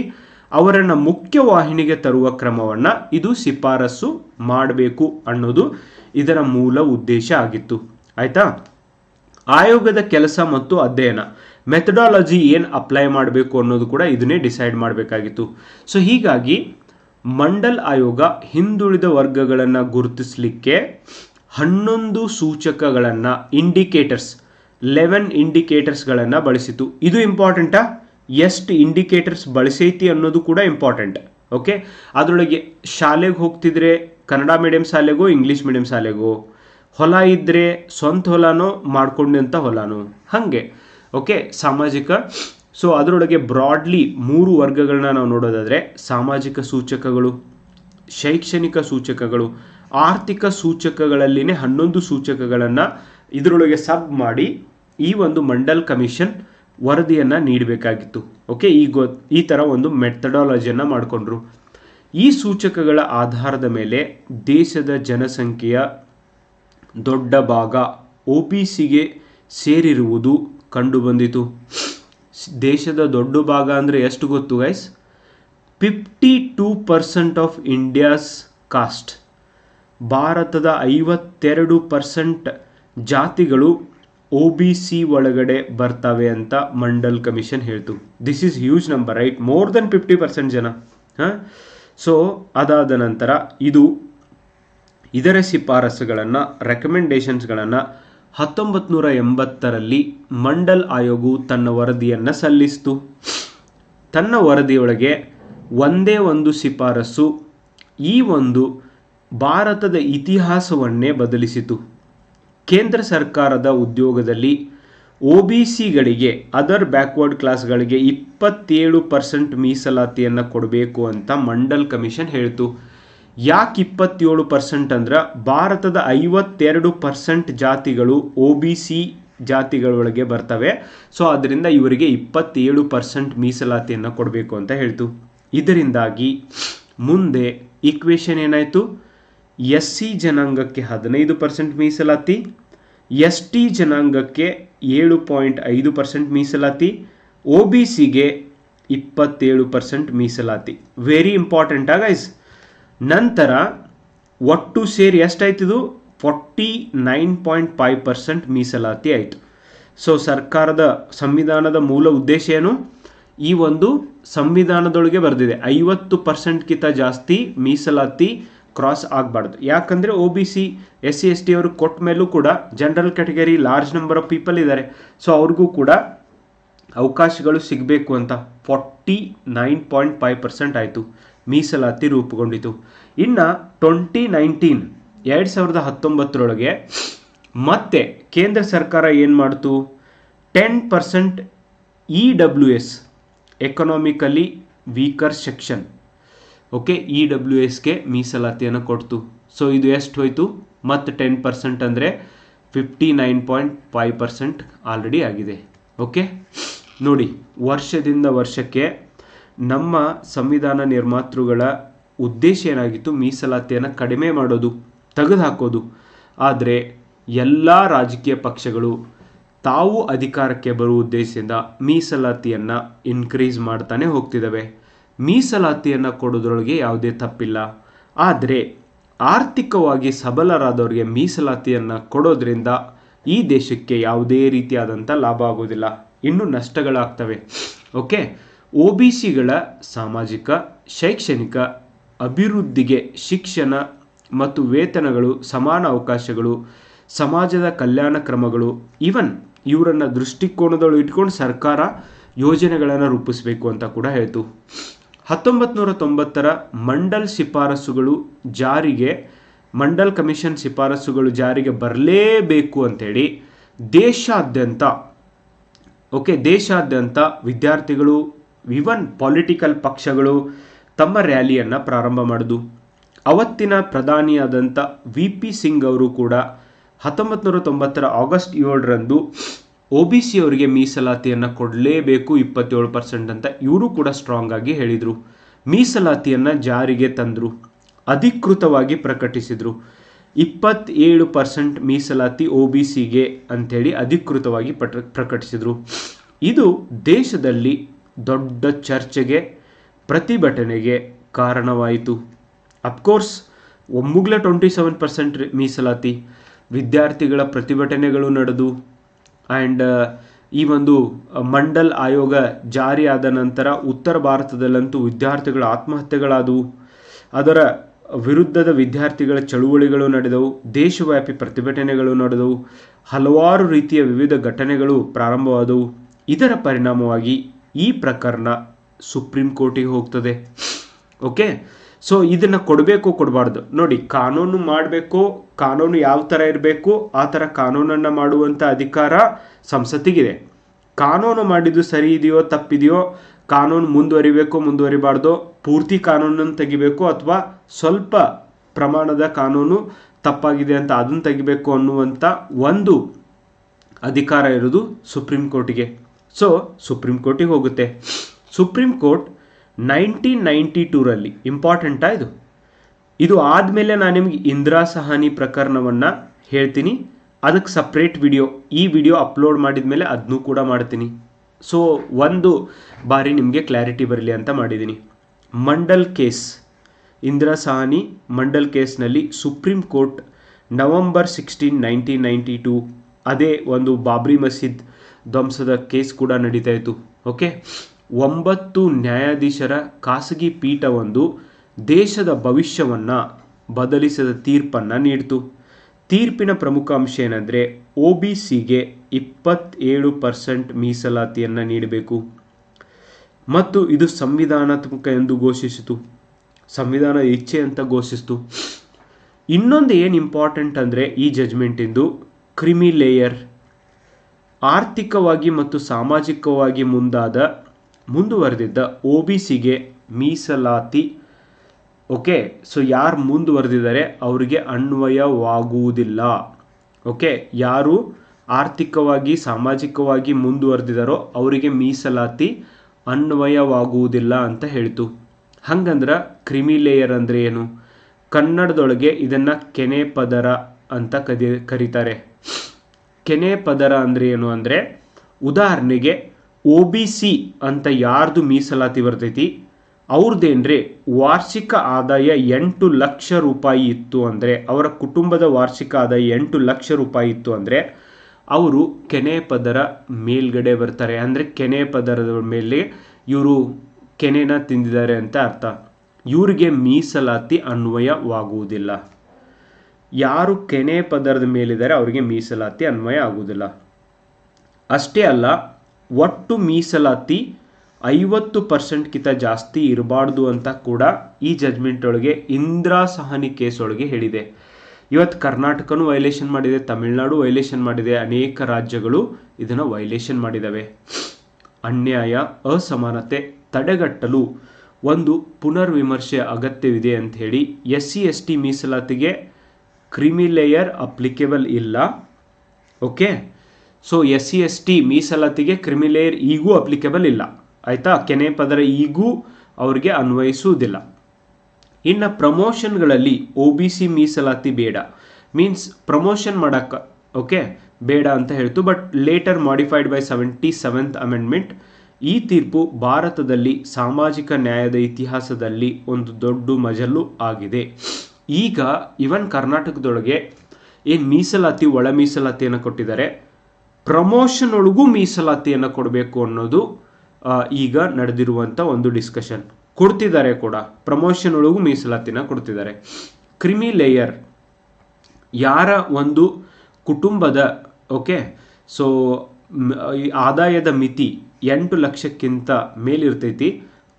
ಅವರನ್ನು ಮುಖ್ಯವಾಹಿನಿಗೆ ತರುವ ಕ್ರಮವನ್ನು ಇದು ಶಿಫಾರಸು ಮಾಡಬೇಕು ಅನ್ನೋದು ಇದರ ಮೂಲ ಉದ್ದೇಶ ಆಗಿತ್ತು. ಆಯ್ತಾ? ಆಯೋಗದ ಕೆಲಸ ಮತ್ತು ಅಧ್ಯಯನ. ಮೆಥಡಾಲಜಿ ಏನು ಅಪ್ಲೈ ಮಾಡಬೇಕು ಅನ್ನೋದು ಕೂಡ ಇದನ್ನೇ ಡಿಸೈಡ್ ಮಾಡಬೇಕಾಗಿತ್ತು. ಸೊ ಹೀಗಾಗಿ ಮಂಡಲ್ ಆಯೋಗ ಹಿಂದುಳಿದ ವರ್ಗಗಳನ್ನು ಗುರುತಿಸಲಿಕ್ಕೆ ಹನ್ನೊಂದು ಸೂಚಕಗಳನ್ನು ಇಂಡಿಕೇಟರ್ಸ್ ಲೆವೆನ್ ಇಂಡಿಕೇಟರ್ಸ್ಗಳನ್ನು ಬಳಸಿತು ಇದು ಇಂಪಾರ್ಟೆಂಟಾ ಎಷ್ಟು ಇಂಡಿಕೇಟರ್ಸ್ ಬಳಸೈತಿ ಅನ್ನೋದು ಕೂಡ ಇಂಪಾರ್ಟೆಂಟ್ ಓಕೆ ಅದರೊಳಗೆ ಶಾಲೆಗೆ ಹೋಗ್ತಿದ್ರೆ ಕನ್ನಡ ಮೀಡಿಯಂ ಶಾಲೆಗೋ ಇಂಗ್ಲೀಷ್ ಮೀಡಿಯಂ ಶಾಲೆಗೋ, ಹೊಲ ಇದ್ದರೆ ಸ್ವಂತ ಹೊಲನೋ ಮಾಡ್ಕೊಂಡಂಥ ಹೊಲನೋ. ಹಾಗೆ ಓಕೆ ಸಾಮಾಜಿಕ. ಸೊ ಅದರೊಳಗೆ ಬ್ರಾಡ್ಲಿ ಮೂರು ವರ್ಗಗಳನ್ನ ನಾವು ನೋಡೋದಾದರೆ ಸಾಮಾಜಿಕ ಸೂಚಕಗಳು, ಶೈಕ್ಷಣಿಕ ಸೂಚಕಗಳು, ಆರ್ಥಿಕ ಸೂಚಕಗಳಲ್ಲಿನೇ ಹನ್ನೊಂದು ಸೂಚಕಗಳನ್ನು ಇದರೊಳಗೆ ಸಬ್ ಮಾಡಿ ಈ ಒಂದು ಮಂಡಲ್ ಕಮಿಷನ್ ವರದಿಯನ್ನು ನೀಡಬೇಕಾಗಿತ್ತು. ಓಕೆ ಈ ಗೊ, ಈ ಥರ ಒಂದು ಮೆಥಡಾಲಜಿಯನ್ನು ಮಾಡಿಕೊಂಡ್ರು. ಈ ಸೂಚಕಗಳ ಆಧಾರದ ಮೇಲೆ ದೇಶದ ಜನಸಂಖ್ಯೆಯ ದೊಡ್ಡ ಭಾಗ ಒ ಬಿ ಸಿಗೆ ಸೇರಿರುವುದು ಕಂಡುಬಂದಿತು. ದೇಶದ ದೊಡ್ಡ ಭಾಗ ಅಂದರೆ ಎಷ್ಟು ಗೊತ್ತು guys fifty two percent of India's caste ಭಾರತದ ಐವತ್ತೆರಡು ಪರ್ಸೆಂಟ್ ಜಾತಿಗಳು ಒ ಬಿ ಸಿ ಒಳಗಡೆ ಬರ್ತವೆ ಅಂತ ಮಂಡಲ್ ಕಮಿಷನ್ ಹೇಳ್ತು. This is huge number right more than fifty percent ಜನ. ಹಾಂ? ಸೊ ಅದಾದ ನಂತರ ಇದು ಇದರ ಶಿಫಾರಸುಗಳನ್ನು ರೆಕಮೆಂಡೇಷನ್ಸ್ಗಳನ್ನು ಹತ್ತೊಂಬತ್ತು ನೂರ ಎಂಬತ್ತರಲ್ಲಿ ಮಂಡಲ್ ಆಯೋಗವು ತನ್ನ ವರದಿಯನ್ನು ಸಲ್ಲಿಸಿತು. ತನ್ನ ವರದಿಯೊಳಗೆ ಒಂದೇ ಒಂದು ಶಿಫಾರಸು, ಈ ಒಂದು ಭಾರತದ ಇತಿಹಾಸವನ್ನೇ ಬದಲಿಸಿತು. ಕೇಂದ್ರ ಸರ್ಕಾರದ ಉದ್ಯೋಗದಲ್ಲಿ ಒ ಬಿ ಸಿಗಳಿಗೆ ಅದರ್ ಬ್ಯಾಕ್ವರ್ಡ್ ಕ್ಲಾಸ್ಗಳಿಗೆ ಇಪ್ಪತ್ತೇಳು ಪರ್ಸೆಂಟ್ ಮೀಸಲಾತಿಯನ್ನು ಕೊಡಬೇಕು ಅಂತ ಮಂಡಲ್ ಕಮಿಷನ್ ಹೇಳ್ತು. ಯಾಕೆ ಇಪ್ಪತ್ತೇಳು ಪರ್ಸೆಂಟ್ ಅಂದ್ರೆ ಭಾರತದ ಐವತ್ತೆರಡು ಪರ್ಸೆಂಟ್ ಜಾತಿಗಳು ಒ ಬಿ ಸಿ ಜಾತಿಗಳೊಳಗೆ ಬರ್ತವೆ. ಸೊ ಅದರಿಂದ ಇವರಿಗೆ ಇಪ್ಪತ್ತೇಳು ಪರ್ಸೆಂಟ್ ಮೀಸಲಾತಿಯನ್ನು ಕೊಡಬೇಕು ಅಂತ ಹೇಳ್ತು. ಇದರಿಂದಾಗಿ ಮುಂದೆ ಈಕ್ವೇಷನ್ ಏನಾಯಿತು? ಎಸ್ ಸಿ ಜನಾಂಗಕ್ಕೆ ಹದಿನೈದು ಪರ್ಸೆಂಟ್ ಮೀಸಲಾತಿ ಎಸ್ ಟಿ ಜನಾಂಗಕ್ಕೆ ಏಳು ಪಾಯಿಂಟ್ ಐದು ಪರ್ಸೆಂಟ್ ಮೀಸಲಾತಿ, ಒ ಬಿ ಸಿಗೆ ಇಪ್ಪತ್ತೇಳು ಪರ್ಸೆಂಟ್ ಮೀಸಲಾತಿ. ವೆರಿ ಇಂಪಾರ್ಟೆಂಟ್ ಗೈಸ್ ನಂತರ ಒಟ್ಟು ಸೇರಿ ಎಷ್ಟಾಯ್ತಿದು? Forty nine point five percent ಮೀಸಲಾತಿ ಆಯಿತು. ಸೊ ಸರ್ಕಾರದ ಸಂವಿಧಾನದ ಮೂಲ ಉದ್ದೇಶ ಏನು? ಈ ಒಂದು ಸಂವಿಧಾನದೊಳಗೆ ಬರೆದಿದೆ. ಐವತ್ತು ಪರ್ಸೆಂಟ್ಗಿಂತ ಜಾಸ್ತಿ ಮೀಸಲಾತಿ ಕ್ರಾಸ್ ಆಗಬಾರ್ದು. ಯಾಕಂದರೆ O B C S C S T ಅವರು ಕೊಟ್ಟ ಮೇಲೂ ಕೂಡ general category large number of people ಇದ್ದಾರೆ ಸೊ ಅವ್ರಿಗೂ ಕೂಡ ಅವಕಾಶಗಳು ಸಿಗಬೇಕು ಅಂತ forty nine point five percent ಆಯಿತು. ಮೀಸಲಾತಿ ರೂಪುಗೊಂಡಿತು. ಇನ್ನು ಟ್ವೆಂಟಿ ನೈನ್ಟೀನ್ ಎರಡು ಸಾವಿರದ ಹತ್ತೊಂಬತ್ತರೊಳಗೆ ಮತ್ತೆ ಕೇಂದ್ರ ಸರ್ಕಾರ ಏನು ಮಾಡ್ತು? Ten percent E W S economically weaker section okay E W ಎಸ್ಗೆ ಮೀಸಲಾತಿಯನ್ನು ಕೊಡ್ತು. ಸೊ ಇದು ಎಷ್ಟು ಹೋಯಿತು? ಮತ್ತು ಟೆನ್ ಪರ್ಸೆಂಟ್ ಅಂದರೆ fifty nine point five percent already ಆಗಿದೆ. ಓಕೆ ನೋಡಿ, ವರ್ಷದಿಂದ ವರ್ಷಕ್ಕೆ ನಮ್ಮ ಸಂವಿಧಾನ ನಿರ್ಮಾತೃಗಳ ಉದ್ದೇಶ ಏನಾಗಿತ್ತು? ಮೀಸಲಾತಿಯನ್ನು ಕಡಿಮೆ ಮಾಡೋದು, ತೆಗೆದುಹಾಕೋದು. ಆದರೆ, ಎಲ್ಲ ರಾಜಕೀಯ ಪಕ್ಷಗಳು ತಾವು ಅಧಿಕಾರಕ್ಕೆ ಬರುವ ಉದ್ದೇಶದಿಂದ ಮೀಸಲಾತಿಯನ್ನು ಇನ್ಕ್ರೀಸ್ ಮಾಡ್ತಾನೆ ಹೋಗ್ತಿದ್ದಾವೆ ಮೀಸಲಾತಿಯನ್ನು ಕೊಡೋದ್ರೊಳಗೆ ಯಾವುದೇ ತಪ್ಪಿಲ್ಲ. ಆದರೆ ಆರ್ಥಿಕವಾಗಿ ಸಬಲರಾದವರಿಗೆ ಮೀಸಲಾತಿಯನ್ನು ಕೊಡೋದ್ರಿಂದ ಈ ದೇಶಕ್ಕೆ ಯಾವುದೇ ರೀತಿಯಾದಂಥ ಲಾಭ ಆಗೋದಿಲ್ಲ ಇನ್ನು ನಷ್ಟಗಳಾಗ್ತವೆ. ಓಕೆ? ಒ ಬಿ ಸಿಗಳ ಸಾಮಾಜಿಕ, ಶೈಕ್ಷಣಿಕ ಅಭಿವೃದ್ಧಿಗೆ ಶಿಕ್ಷಣ ಮತ್ತು ವೇತನಗಳು, ಸಮಾನ ಅವಕಾಶಗಳು, ಸಮಾಜದ ಕಲ್ಯಾಣ ಕ್ರಮಗಳು ಇವನ್ ಇವರನ್ನು ದೃಷ್ಟಿಕೋನದೊಳಗೆ ಇಟ್ಕೊಂಡು ಸರ್ಕಾರ ಯೋಜನೆಗಳನ್ನು ರೂಪಿಸಬೇಕು ಅಂತ ಕೂಡ ಹೇಳ್ತು. ಹತ್ತೊಂಬತ್ತು ನೂರ ತೊಂಬತ್ತರ ಮಂಡಲ್ ಶಿಫಾರಸುಗಳು ಜಾರಿಗೆ, ಮಂಡಲ್ ಕಮಿಷನ್ ಶಿಫಾರಸುಗಳು ಜಾರಿಗೆ ಬರಲೇಬೇಕು ಅಂತೇಳಿ ದೇಶಾದ್ಯಂತ, ಓಕೆ, ದೇಶಾದ್ಯಂತ ವಿದ್ಯಾರ್ಥಿಗಳು ಇವನ್ ಪೊಲಿಟಿಕಲ್ ಪಕ್ಷಗಳು ತಮ್ಮ ರ್ಯಾಲಿಯನ್ನು ಪ್ರಾರಂಭ ಮಾಡಿದು. ಅವತ್ತಿನ ಪ್ರಧಾನಿಯಾದಂಥ ವಿ ಪಿ ಸಿಂಗ್ ಅವರು ಕೂಡ ಹತ್ತೊಂಬತ್ತು ನೂರ ತೊಂಬತ್ತರ ಆಗಸ್ಟ್ ಏಳರಂದು ಒ ಬಿ ಸಿ ಅವರಿಗೆ ಮೀಸಲಾತಿಯನ್ನು ಕೊಡಲೇಬೇಕು ಇಪ್ಪತ್ತೇಳು ಪರ್ಸೆಂಟ್ ಅಂತ ಇವರು ಕೂಡ ಸ್ಟ್ರಾಂಗ್ ಆಗಿ ಹೇಳಿದರು. ಮೀಸಲಾತಿಯನ್ನು ಜಾರಿಗೆ ತಂದರು, ಅಧಿಕೃತವಾಗಿ ಪ್ರಕಟಿಸಿದರು. ಇಪ್ಪತ್ತೇಳು ಪರ್ಸೆಂಟ್ ಮೀಸಲಾತಿ ಒ ಬಿ ಸಿಗೆ ಅಂಥೇಳಿ ಅಧಿಕೃತವಾಗಿ ಪಟ ಪ್ರಕಟಿಸಿದರು. ಇದು ದೇಶದಲ್ಲಿ ದೊಡ್ಡ ಚರ್ಚೆಗೆ, ಪ್ರತಿಭಟನೆಗೆ ಕಾರಣವಾಯಿತು. ಅಫ್ಕೋರ್ಸ್ ಒಮ್ಮುಗ್ಲ ಟ್ವೆಂಟಿ ಸೆವೆನ್ ಪರ್ಸೆಂಟ್ ಮೀಸಲಾತಿ. ವಿದ್ಯಾರ್ಥಿಗಳ ಪ್ರತಿಭಟನೆಗಳು ನಡೆದು ಆ್ಯಂಡ್ ಈ ಒಂದು ಮಂಡಲ್ ಆಯೋಗ ಜಾರಿಯಾದ ನಂತರ ಉತ್ತರ ಭಾರತದಲ್ಲಂತೂ ವಿದ್ಯಾರ್ಥಿಗಳ ಆತ್ಮಹತ್ಯೆಗಳಾದವು. ಅದರ ವಿರುದ್ಧದ ವಿದ್ಯಾರ್ಥಿಗಳ ಚಳುವಳಿಗಳು ನಡೆದವು, ದೇಶವ್ಯಾಪಿ ಪ್ರತಿಭಟನೆಗಳು ನಡೆದವು, ಹಲವಾರು ರೀತಿಯ ವಿವಿಧ ಘಟನೆಗಳು ಪ್ರಾರಂಭವಾದವು. ಇದರ ಪರಿಣಾಮವಾಗಿ ಈ ಪ್ರಕರಣ ಸುಪ್ರೀಂ ಕೋರ್ಟಿಗೆ ಹೋಗ್ತದೆ. ಓಕೆ ಸೊ ಇದನ್ನು ಕೊಡಬೇಕು ಕೊಡಬಾರ್ದು. ನೋಡಿ, ಕಾನೂನು ಮಾಡಬೇಕು, ಕಾನೂನು ಯಾವ ಥರ ಇರಬೇಕು, ಆ ಥರ ಕಾನೂನನ್ನು ಮಾಡುವಂಥ ಅಧಿಕಾರ ಸಂಸತ್ತಿಗಿದೆ. ಕಾನೂನು ಮಾಡಿದ್ದು ಸರಿ ಇದೆಯೋ, ತಪ್ಪಿದೆಯೋ, ಕಾನೂನು ಮುಂದುವರಿಬೇಕು, ಮುಂದುವರಿಬಾರ್ದು, ಪೂರ್ತಿ ಕಾನೂನನ್ನು ತೆಗಿಬೇಕು ಅಥವಾ ಸ್ವಲ್ಪ ಪ್ರಮಾಣದ ಕಾನೂನು ತಪ್ಪಾಗಿದೆ ಅಂತ ಅದನ್ನು ತೆಗಿಬೇಕು ಅನ್ನುವಂಥ ಒಂದು ಅಧಿಕಾರ ಇರೋದು ಸುಪ್ರೀಂ ಕೋರ್ಟಿಗೆ. ಸೊ ಸುಪ್ರೀಂ ಕೋರ್ಟಿಗೆ ಹೋಗುತ್ತೆ. ಸುಪ್ರೀಂ ಕೋರ್ಟ್ ನೈನ್ಟೀನ್ ನೈಂಟಿ ಟೂರಲ್ಲಿ ಇಂಪಾರ್ಟೆಂಟಾ ಇದು? ಇದು ಆದಮೇಲೆ ನಾನು ನಿಮಗೆ ಇಂದಿರಾ ಸಹಾನಿ ಪ್ರಕರಣವನ್ನು ಹೇಳ್ತೀನಿ. ಅದಕ್ಕೆ ಸಪ್ರೇಟ್ ವಿಡಿಯೋ ಈ ವಿಡಿಯೋ ಅಪ್ಲೋಡ್ ಮಾಡಿದ ಮೇಲೆ ಅದನ್ನೂ ಕೂಡ ಮಾಡ್ತೀನಿ. ಸೊ ಒಂದು ಬಾರಿ ನಿಮಗೆ ಕ್ಲಾರಿಟಿ ಬರಲಿ ಅಂತ ಮಾಡಿದ್ದೀನಿ ಮಂಡಲ್ ಕೇಸ್. ಇಂದಿರಾ ಸಹಾನಿ ಮಂಡಲ್ ಕೇಸ್ನಲ್ಲಿ Supreme Court November sixteen nineteen ninety two ಅದೇ ಒಂದು ಬಾಬ್ರಿ ಮಸೀದ್ ಧ್ವಂಸದ ಕೇಸ್ ಕೂಡ ನಡೀತಾ ಇತ್ತು. ಓಕೆ ಒಂಬತ್ತು ನ್ಯಾಯಾಧೀಶರ ಖಾಸಗಿ ಪೀಠವೊಂದು ದೇಶದ ಭವಿಷ್ಯವನ್ನು ಬದಲಿಸಿದ ತೀರ್ಪನ್ನು ನೀಡಿತು. ತೀರ್ಪಿನ ಪ್ರಮುಖ ಅಂಶ ಏನಂದರೆ ಒ ಬಿ ಸಿಗೆ ಇಪ್ಪತ್ತೇಳು ಪರ್ಸೆಂಟ್ ಮೀಸಲಾತಿಯನ್ನು ನೀಡಬೇಕು. ಮತ್ತು ಇದು ಸಂವಿಧಾನಾತ್ಮಕ ಎಂದು ಘೋಷಿಸಿತು. ಸಂವಿಧಾನ ಇಚ್ಛೆ ಅಂತ ಘೋಷಿಸಿತು. ಇನ್ನೊಂದು ಏನು ಇಂಪಾರ್ಟೆಂಟ್ ಅಂದರೆ ಈ ಜಜ್ಮೆಂಟಿಂದು ಕ್ರಿಮಿ ಲೇಯರ್. ಆರ್ಥಿಕವಾಗಿ ಮತ್ತು ಸಾಮಾಜಿಕವಾಗಿ ಮುಂದಾದ ಮುಂದುವರೆದಿದ್ದ ಒ ಬಿ ಸಿಗೆ ಮೀಸಲಾತಿ. ಓಕೆ, ಸೊ ಯಾರು ಮುಂದುವರೆದಿದ್ದಾರೆ ಅವರಿಗೆ ಅನ್ವಯವಾಗುವುದಿಲ್ಲ. ಓಕೆ, ಯಾರು ಆರ್ಥಿಕವಾಗಿ, ಸಾಮಾಜಿಕವಾಗಿ ಮುಂದುವರೆದಿದ್ದಾರೋ ಅವರಿಗೆ ಮೀಸಲಾತಿ ಅನ್ವಯವಾಗುವುದಿಲ್ಲ ಅಂತ ಹೇಳ್ತು. ಹಂಗಂದ್ರೆ ಕ್ರಿಮಿಲೇಯರ್ ಅಂದರೆ ಏನು? ಕನ್ನಡದೊಳಗೆ ಇದನ್ನು ಕೆನೆ ಪದರ ಅಂತ ಕದಿ, ಕರೀತಾರೆ. ಕೆನೆ ಪದರ ಅಂದರೆ ಏನು ಅಂದರೆ, ಉದಾಹರಣೆಗೆ ಒ ಬಿ ಸಿ ಅಂತ ಯಾರ್ದು ಮೀಸಲಾತಿ ಬರ್ತೈತಿ? ಅವ್ರದ್ದೇನ್ರಿ ವಾರ್ಷಿಕ ಆದಾಯ ಎಂಟು ಲಕ್ಷ ರೂಪಾಯಿ ಇತ್ತು ಅಂದರೆ, ಅವರ ಕುಟುಂಬದ ವಾರ್ಷಿಕ ಆದಾಯ ಎಂಟು ಲಕ್ಷ ರೂಪಾಯಿ ಇತ್ತು ಅಂದರೆ, ಅವರು ಕೆನೆ ಪದರ ಮೇಲ್ಗಡೆ ಬರ್ತಾರೆ. ಅಂದರೆ ಕೆನೆ ಪದರದ ಮೇಲೆ ಇವರು ಕೆನೆನ ತಿಂದಿದ್ದಾರೆ ಅಂತ ಅರ್ಥ. ಇವರಿಗೆ ಮೀಸಲಾತಿ ಅನ್ವಯವಾಗುವುದಿಲ್ಲ. ಯಾರು ಕೆನೆ ಪದರದ ಮೇಲಿದ್ದಾರೆ, ಅವರಿಗೆ ಮೀಸಲಾತಿ ಅನ್ವಯ ಆಗುವುದಿಲ್ಲ. ಅಷ್ಟೇ ಅಲ್ಲ ಒಟ್ಟು ಮೀಸಲಾತಿ ಐವತ್ತು ಪರ್ಸೆಂಟ್ಗಿಂತ ಜಾಸ್ತಿ ಇರಬಾರ್ದು ಅಂತ ಕೂಡ ಈ ಜಜ್ಮೆಂಟ್ ಒಳಗೆ ಇಂದಿರಾ ಸಹನಿ ಕೇಸ್ ಒಳಗೆ ಹೇಳಿದೆ. ಇವತ್ತು ಕರ್ನಾಟಕನೂ ವೈಲೇಷನ್ ಮಾಡಿದೆ, ತಮಿಳುನಾಡು ವೈಲೇಷನ್ ಮಾಡಿದೆ, ಅನೇಕ ರಾಜ್ಯಗಳು ಇದನ್ನು ವೈಲೇಷನ್ ಮಾಡಿದ್ದಾವೆ ಅನ್ಯಾಯ, ಅಸಮಾನತೆ ತಡೆಗಟ್ಟಲು ಒಂದು ಪುನರ್ವಿಮರ್ಶೆ ಅಗತ್ಯವಿದೆ ಅಂತ ಹೇಳಿ ಎಸ್ ಸಿ ಎಸ್ ಟಿ ಮೀಸಲಾತಿಗೆ ಕ್ರಿಮಿಲೇಯರ್ ಅಪ್ಲಿಕೇಬಲ್ ಇಲ್ಲ. Okay so S C S T ಮೀಸಲಾತಿಗೆ ಕ್ರಿಮಿಲೇಯರ್ ಈಗೂ ಅಪ್ಲಿಕೇಬಲ್ ಇಲ್ಲ. ಆಯಿತಾ? ಕೆನೆ ಪದರ ಈಗೂ ಅವರಿಗೆ ಅನ್ವಯಿಸುವುದಿಲ್ಲ. ಇನ್ನು ಪ್ರಮೋಷನ್ಗಳಲ್ಲಿ ಒ ಬಿ ಸಿ ಮೀಸಲಾತಿ ಬೇಡ. ಮೀನ್ಸ್ ಪ್ರಮೋಷನ್ ಮಾಡೋಕ್ಕೆ ಓಕೆ ಬೇಡ ಅಂತ ಹೇಳ್ತು but later modified by seventy seventh amendment ಈ ತೀರ್ಪು ಭಾರತದಲ್ಲಿ ಸಾಮಾಜಿಕ ನ್ಯಾಯದ ಇತಿಹಾಸದಲ್ಲಿ ಒಂದು ದೊಡ್ಡ ಮಜಲು ಆಗಿದೆ. ಈಗ ಇವನ್ ಕರ್ನಾಟಕದೊಳಗೆ ಏನು ಮೀಸಲಾತಿ, ಒಳ ಮೀಸಲಾತಿಯನ್ನು ಕೊಟ್ಟಿದ್ದಾರೆ? ಪ್ರಮೋಷನ್ ಒಳಗೂ ಮೀಸಲಾತಿಯನ್ನು ಕೊಡಬೇಕು ಅನ್ನೋದು ಈಗ ನಡೆದಿರುವಂಥ ಒಂದು ಡಿಸ್ಕಷನ್ ಕೊಡ್ತಿದ್ದಾರೆ ಕೂಡ. ಪ್ರಮೋಷನ್ ಒಳಗೂ ಮೀಸಲಾತಿನ ಕೊಡ್ತಿದ್ದಾರೆ. ಕ್ರಿಮಿ ಲೇಯರ್ ಯಾರ ಒಂದು ಕುಟುಂಬದ ಓಕೆ ಸೊ ಆದಾಯದ ಮಿತಿ ಎಂಟು ಲಕ್ಷಕ್ಕಿಂತ ಮೇಲಿರ್ತೈತಿ,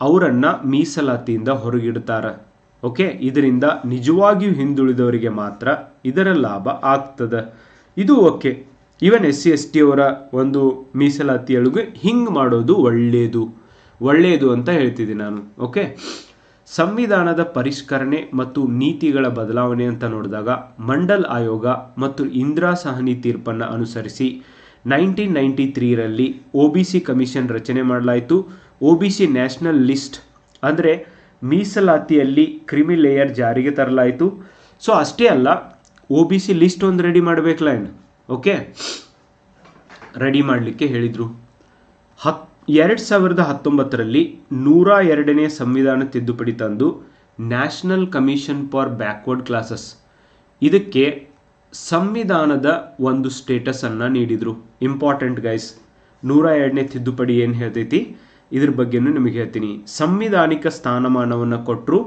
ಅವರನ್ನು ಮೀಸಲಾತಿಯಿಂದ ಹೊರಗಿಡ್ತಾರೆ ಓಕೆ ಇದರಿಂದ ನಿಜವಾಗಿಯೂ ಹಿಂದುಳಿದವರಿಗೆ ಮಾತ್ರ ಇದರ ಲಾಭ ಆಗ್ತದೆ. ಇದು okay even S C S T ಅವರ ಒಂದು ಮೀಸಲಾತಿಯೊಳಗೆ ಹಿಂಗೆ ಮಾಡೋದು ಒಳ್ಳೆಯದು ಒಳ್ಳೆಯದು ಅಂತ ಹೇಳ್ತಿದ್ದೀನಿ ನಾನು ಓಕೆ ಸಂವಿಧಾನದ ಪರಿಷ್ಕರಣೆ ಮತ್ತು ನೀತಿಗಳ ಬದಲಾವಣೆ ಅಂತ ನೋಡಿದಾಗ ಮಂಡಲ್ ಆಯೋಗ ಮತ್ತು ಇಂದಿರಾ ಸಹನಿ ತೀರ್ಪನ್ನು ಅನುಸರಿಸಿ ನೈನ್ಟೀನ್ ನೈಂಟಿ ತ್ರೀರಲ್ಲಿ ಒ ಬಿ ಸಿ ಕಮಿಷನ್ ರಚನೆ ಮಾಡಲಾಯಿತು. O B C national list ಅಂದರೆ ಮೀಸಲಾತಿಯಲ್ಲಿ ಕ್ರಿಮಿ ಲೇಯರ್ ಜಾರಿಗೆ ತರಲಾಯಿತು. ಸೊ ಅಷ್ಟೇ ಅಲ್ಲ ಒ ಬಿ ಸಿ ಲಿಸ್ಟ್ ಒಂದು ರೆಡಿ ಮಾಡಬೇಕಲ್ಲ ಏನು ಓಕೆ? ರೆಡಿ ಮಾಡಲಿಕ್ಕೆ ಹೇಳಿದರು. ಹತ್, ಎರಡು ಸಾವಿರದ ಹತ್ತೊಂಬತ್ತರಲ್ಲಿ ನೂರ ಎರಡನೇ ಸಂವಿಧಾನ ತಿದ್ದುಪಡಿ ತಂದು national commission for backward classes ಇದಕ್ಕೆ ಸಂವಿಧಾನದ ಒಂದು ಸ್ಟೇಟಸನ್ನು ನೀಡಿದರು. ಇಂಪಾರ್ಟೆಂಟ್ ಗೈಸ್ ನೂರ ಎರಡನೇ ತಿದ್ದುಪಡಿ ಏನು ಹೇಳ್ತೈತಿ? ಇದ್ರ ಬಗ್ಗೆನೂ ನಿಮಗೆ ಹೇಳ್ತೀನಿ. ಸಂವಿಧಾನಿಕ ಸ್ಥಾನಮಾನವನ್ನು ಕೊಟ್ಟರು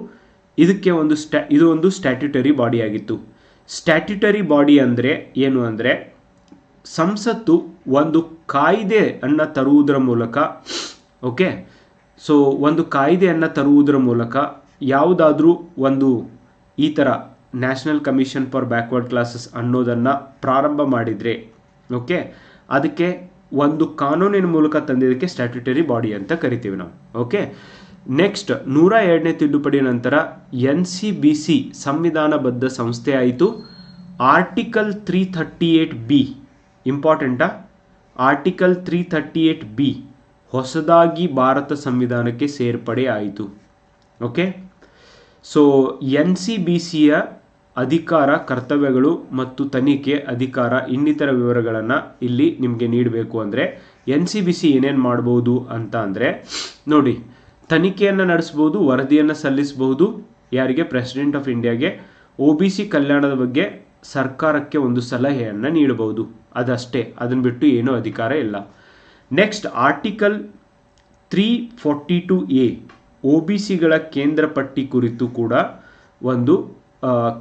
ಇದಕ್ಕೆ ಒಂದು ಸ್ಟ್ಯಾ ಇದು ಒಂದು ಸ್ಟ್ಯಾಟ್ಯುಟರಿ ಬಾಡಿ ಆಗಿತ್ತು. ಸ್ಟ್ಯಾಟ್ಯುಟರಿ ಬಾಡಿ ಅಂದರೆ ಏನು ಅಂದರೆ ಸಂಸತ್ತು ಒಂದು ಕಾಯ್ದೆಯನ್ನು ತರುವುದರ ಮೂಲಕ ಓಕೆ ಸೊ ಒಂದು ಕಾಯ್ದೆಯನ್ನು ತರುವುದರ ಮೂಲಕ ಯಾವುದಾದ್ರೂ ಒಂದು ಈ ಥರ national commission for backward classes ಅನ್ನೋದನ್ನು ಪ್ರಾರಂಭ ಮಾಡಿದರೆ ಓಕೆ ಅದಕ್ಕೆ ಒಂದು ಕಾನೂನಿನ ಮೂಲಕ ತಂದಿದ್ದಕ್ಕೆ ಸ್ಟ್ಯಾಟ್ಯುಟರಿ ಬಾಡಿ ಅಂತ ಕರಿತೀವಿ ನಾವು ಓಕೆ ನೆಕ್ಸ್ಟ್ ನೂರ ಎರಡನೇ ತಿದ್ದುಪಡಿ ನಂತರ ಎನ್ ಸಿ ಬಿ ಸಿ ಸಂವಿಧಾನಬದ್ಧ ಸಂಸ್ಥೆ ಆಯಿತು. Article three thirty eight B ಇಂಪಾರ್ಟೆಂಟಾ article three thirty eight B ಹೊಸದಾಗಿ ಭಾರತ ಸಂವಿಧಾನಕ್ಕೆ ಸೇರ್ಪಡೆ ಆಯಿತು. Okay so N C B ಸಿಯ ಅಧಿಕಾರ, ಕರ್ತವ್ಯಗಳು ಮತ್ತು ತನಿಖೆ ಅಧಿಕಾರ ಇನ್ನಿತರ ವಿವರಗಳನ್ನು ಇಲ್ಲಿ ನಿಮಗೆ ನೀಡಬೇಕು ಅಂದರೆ ಎನ್ ಸಿ ಬಿ ಸಿ ಏನೇನು ಮಾಡ್ಬೋದು ಅಂತ ಅಂದರೆ, ನೋಡಿ ತನಿಖೆಯನ್ನು ನಡೆಸ್ಬೋದು, ವರದಿಯನ್ನು ಸಲ್ಲಿಸಬಹುದು ಯಾರಿಗೆ? ಪ್ರೆಸಿಡೆಂಟ್ ಆಫ್ ಇಂಡಿಯಾಗೆ ಒ ಬಿ ಸಿ ಕಲ್ಯಾಣದ ಬಗ್ಗೆ ಸರ್ಕಾರಕ್ಕೆ ಒಂದು ಸಲಹೆಯನ್ನು ನೀಡಬಹುದು. ಅದಷ್ಟೇ. ಅದನ್ನು ಬಿಟ್ಟು ಏನೂ ಅಧಿಕಾರ ಇಲ್ಲ. Next article three forty two A O B ಸಿಗಳ ಕೇಂದ್ರ ಪಟ್ಟಿ ಕುರಿತು ಕೂಡ ಒಂದು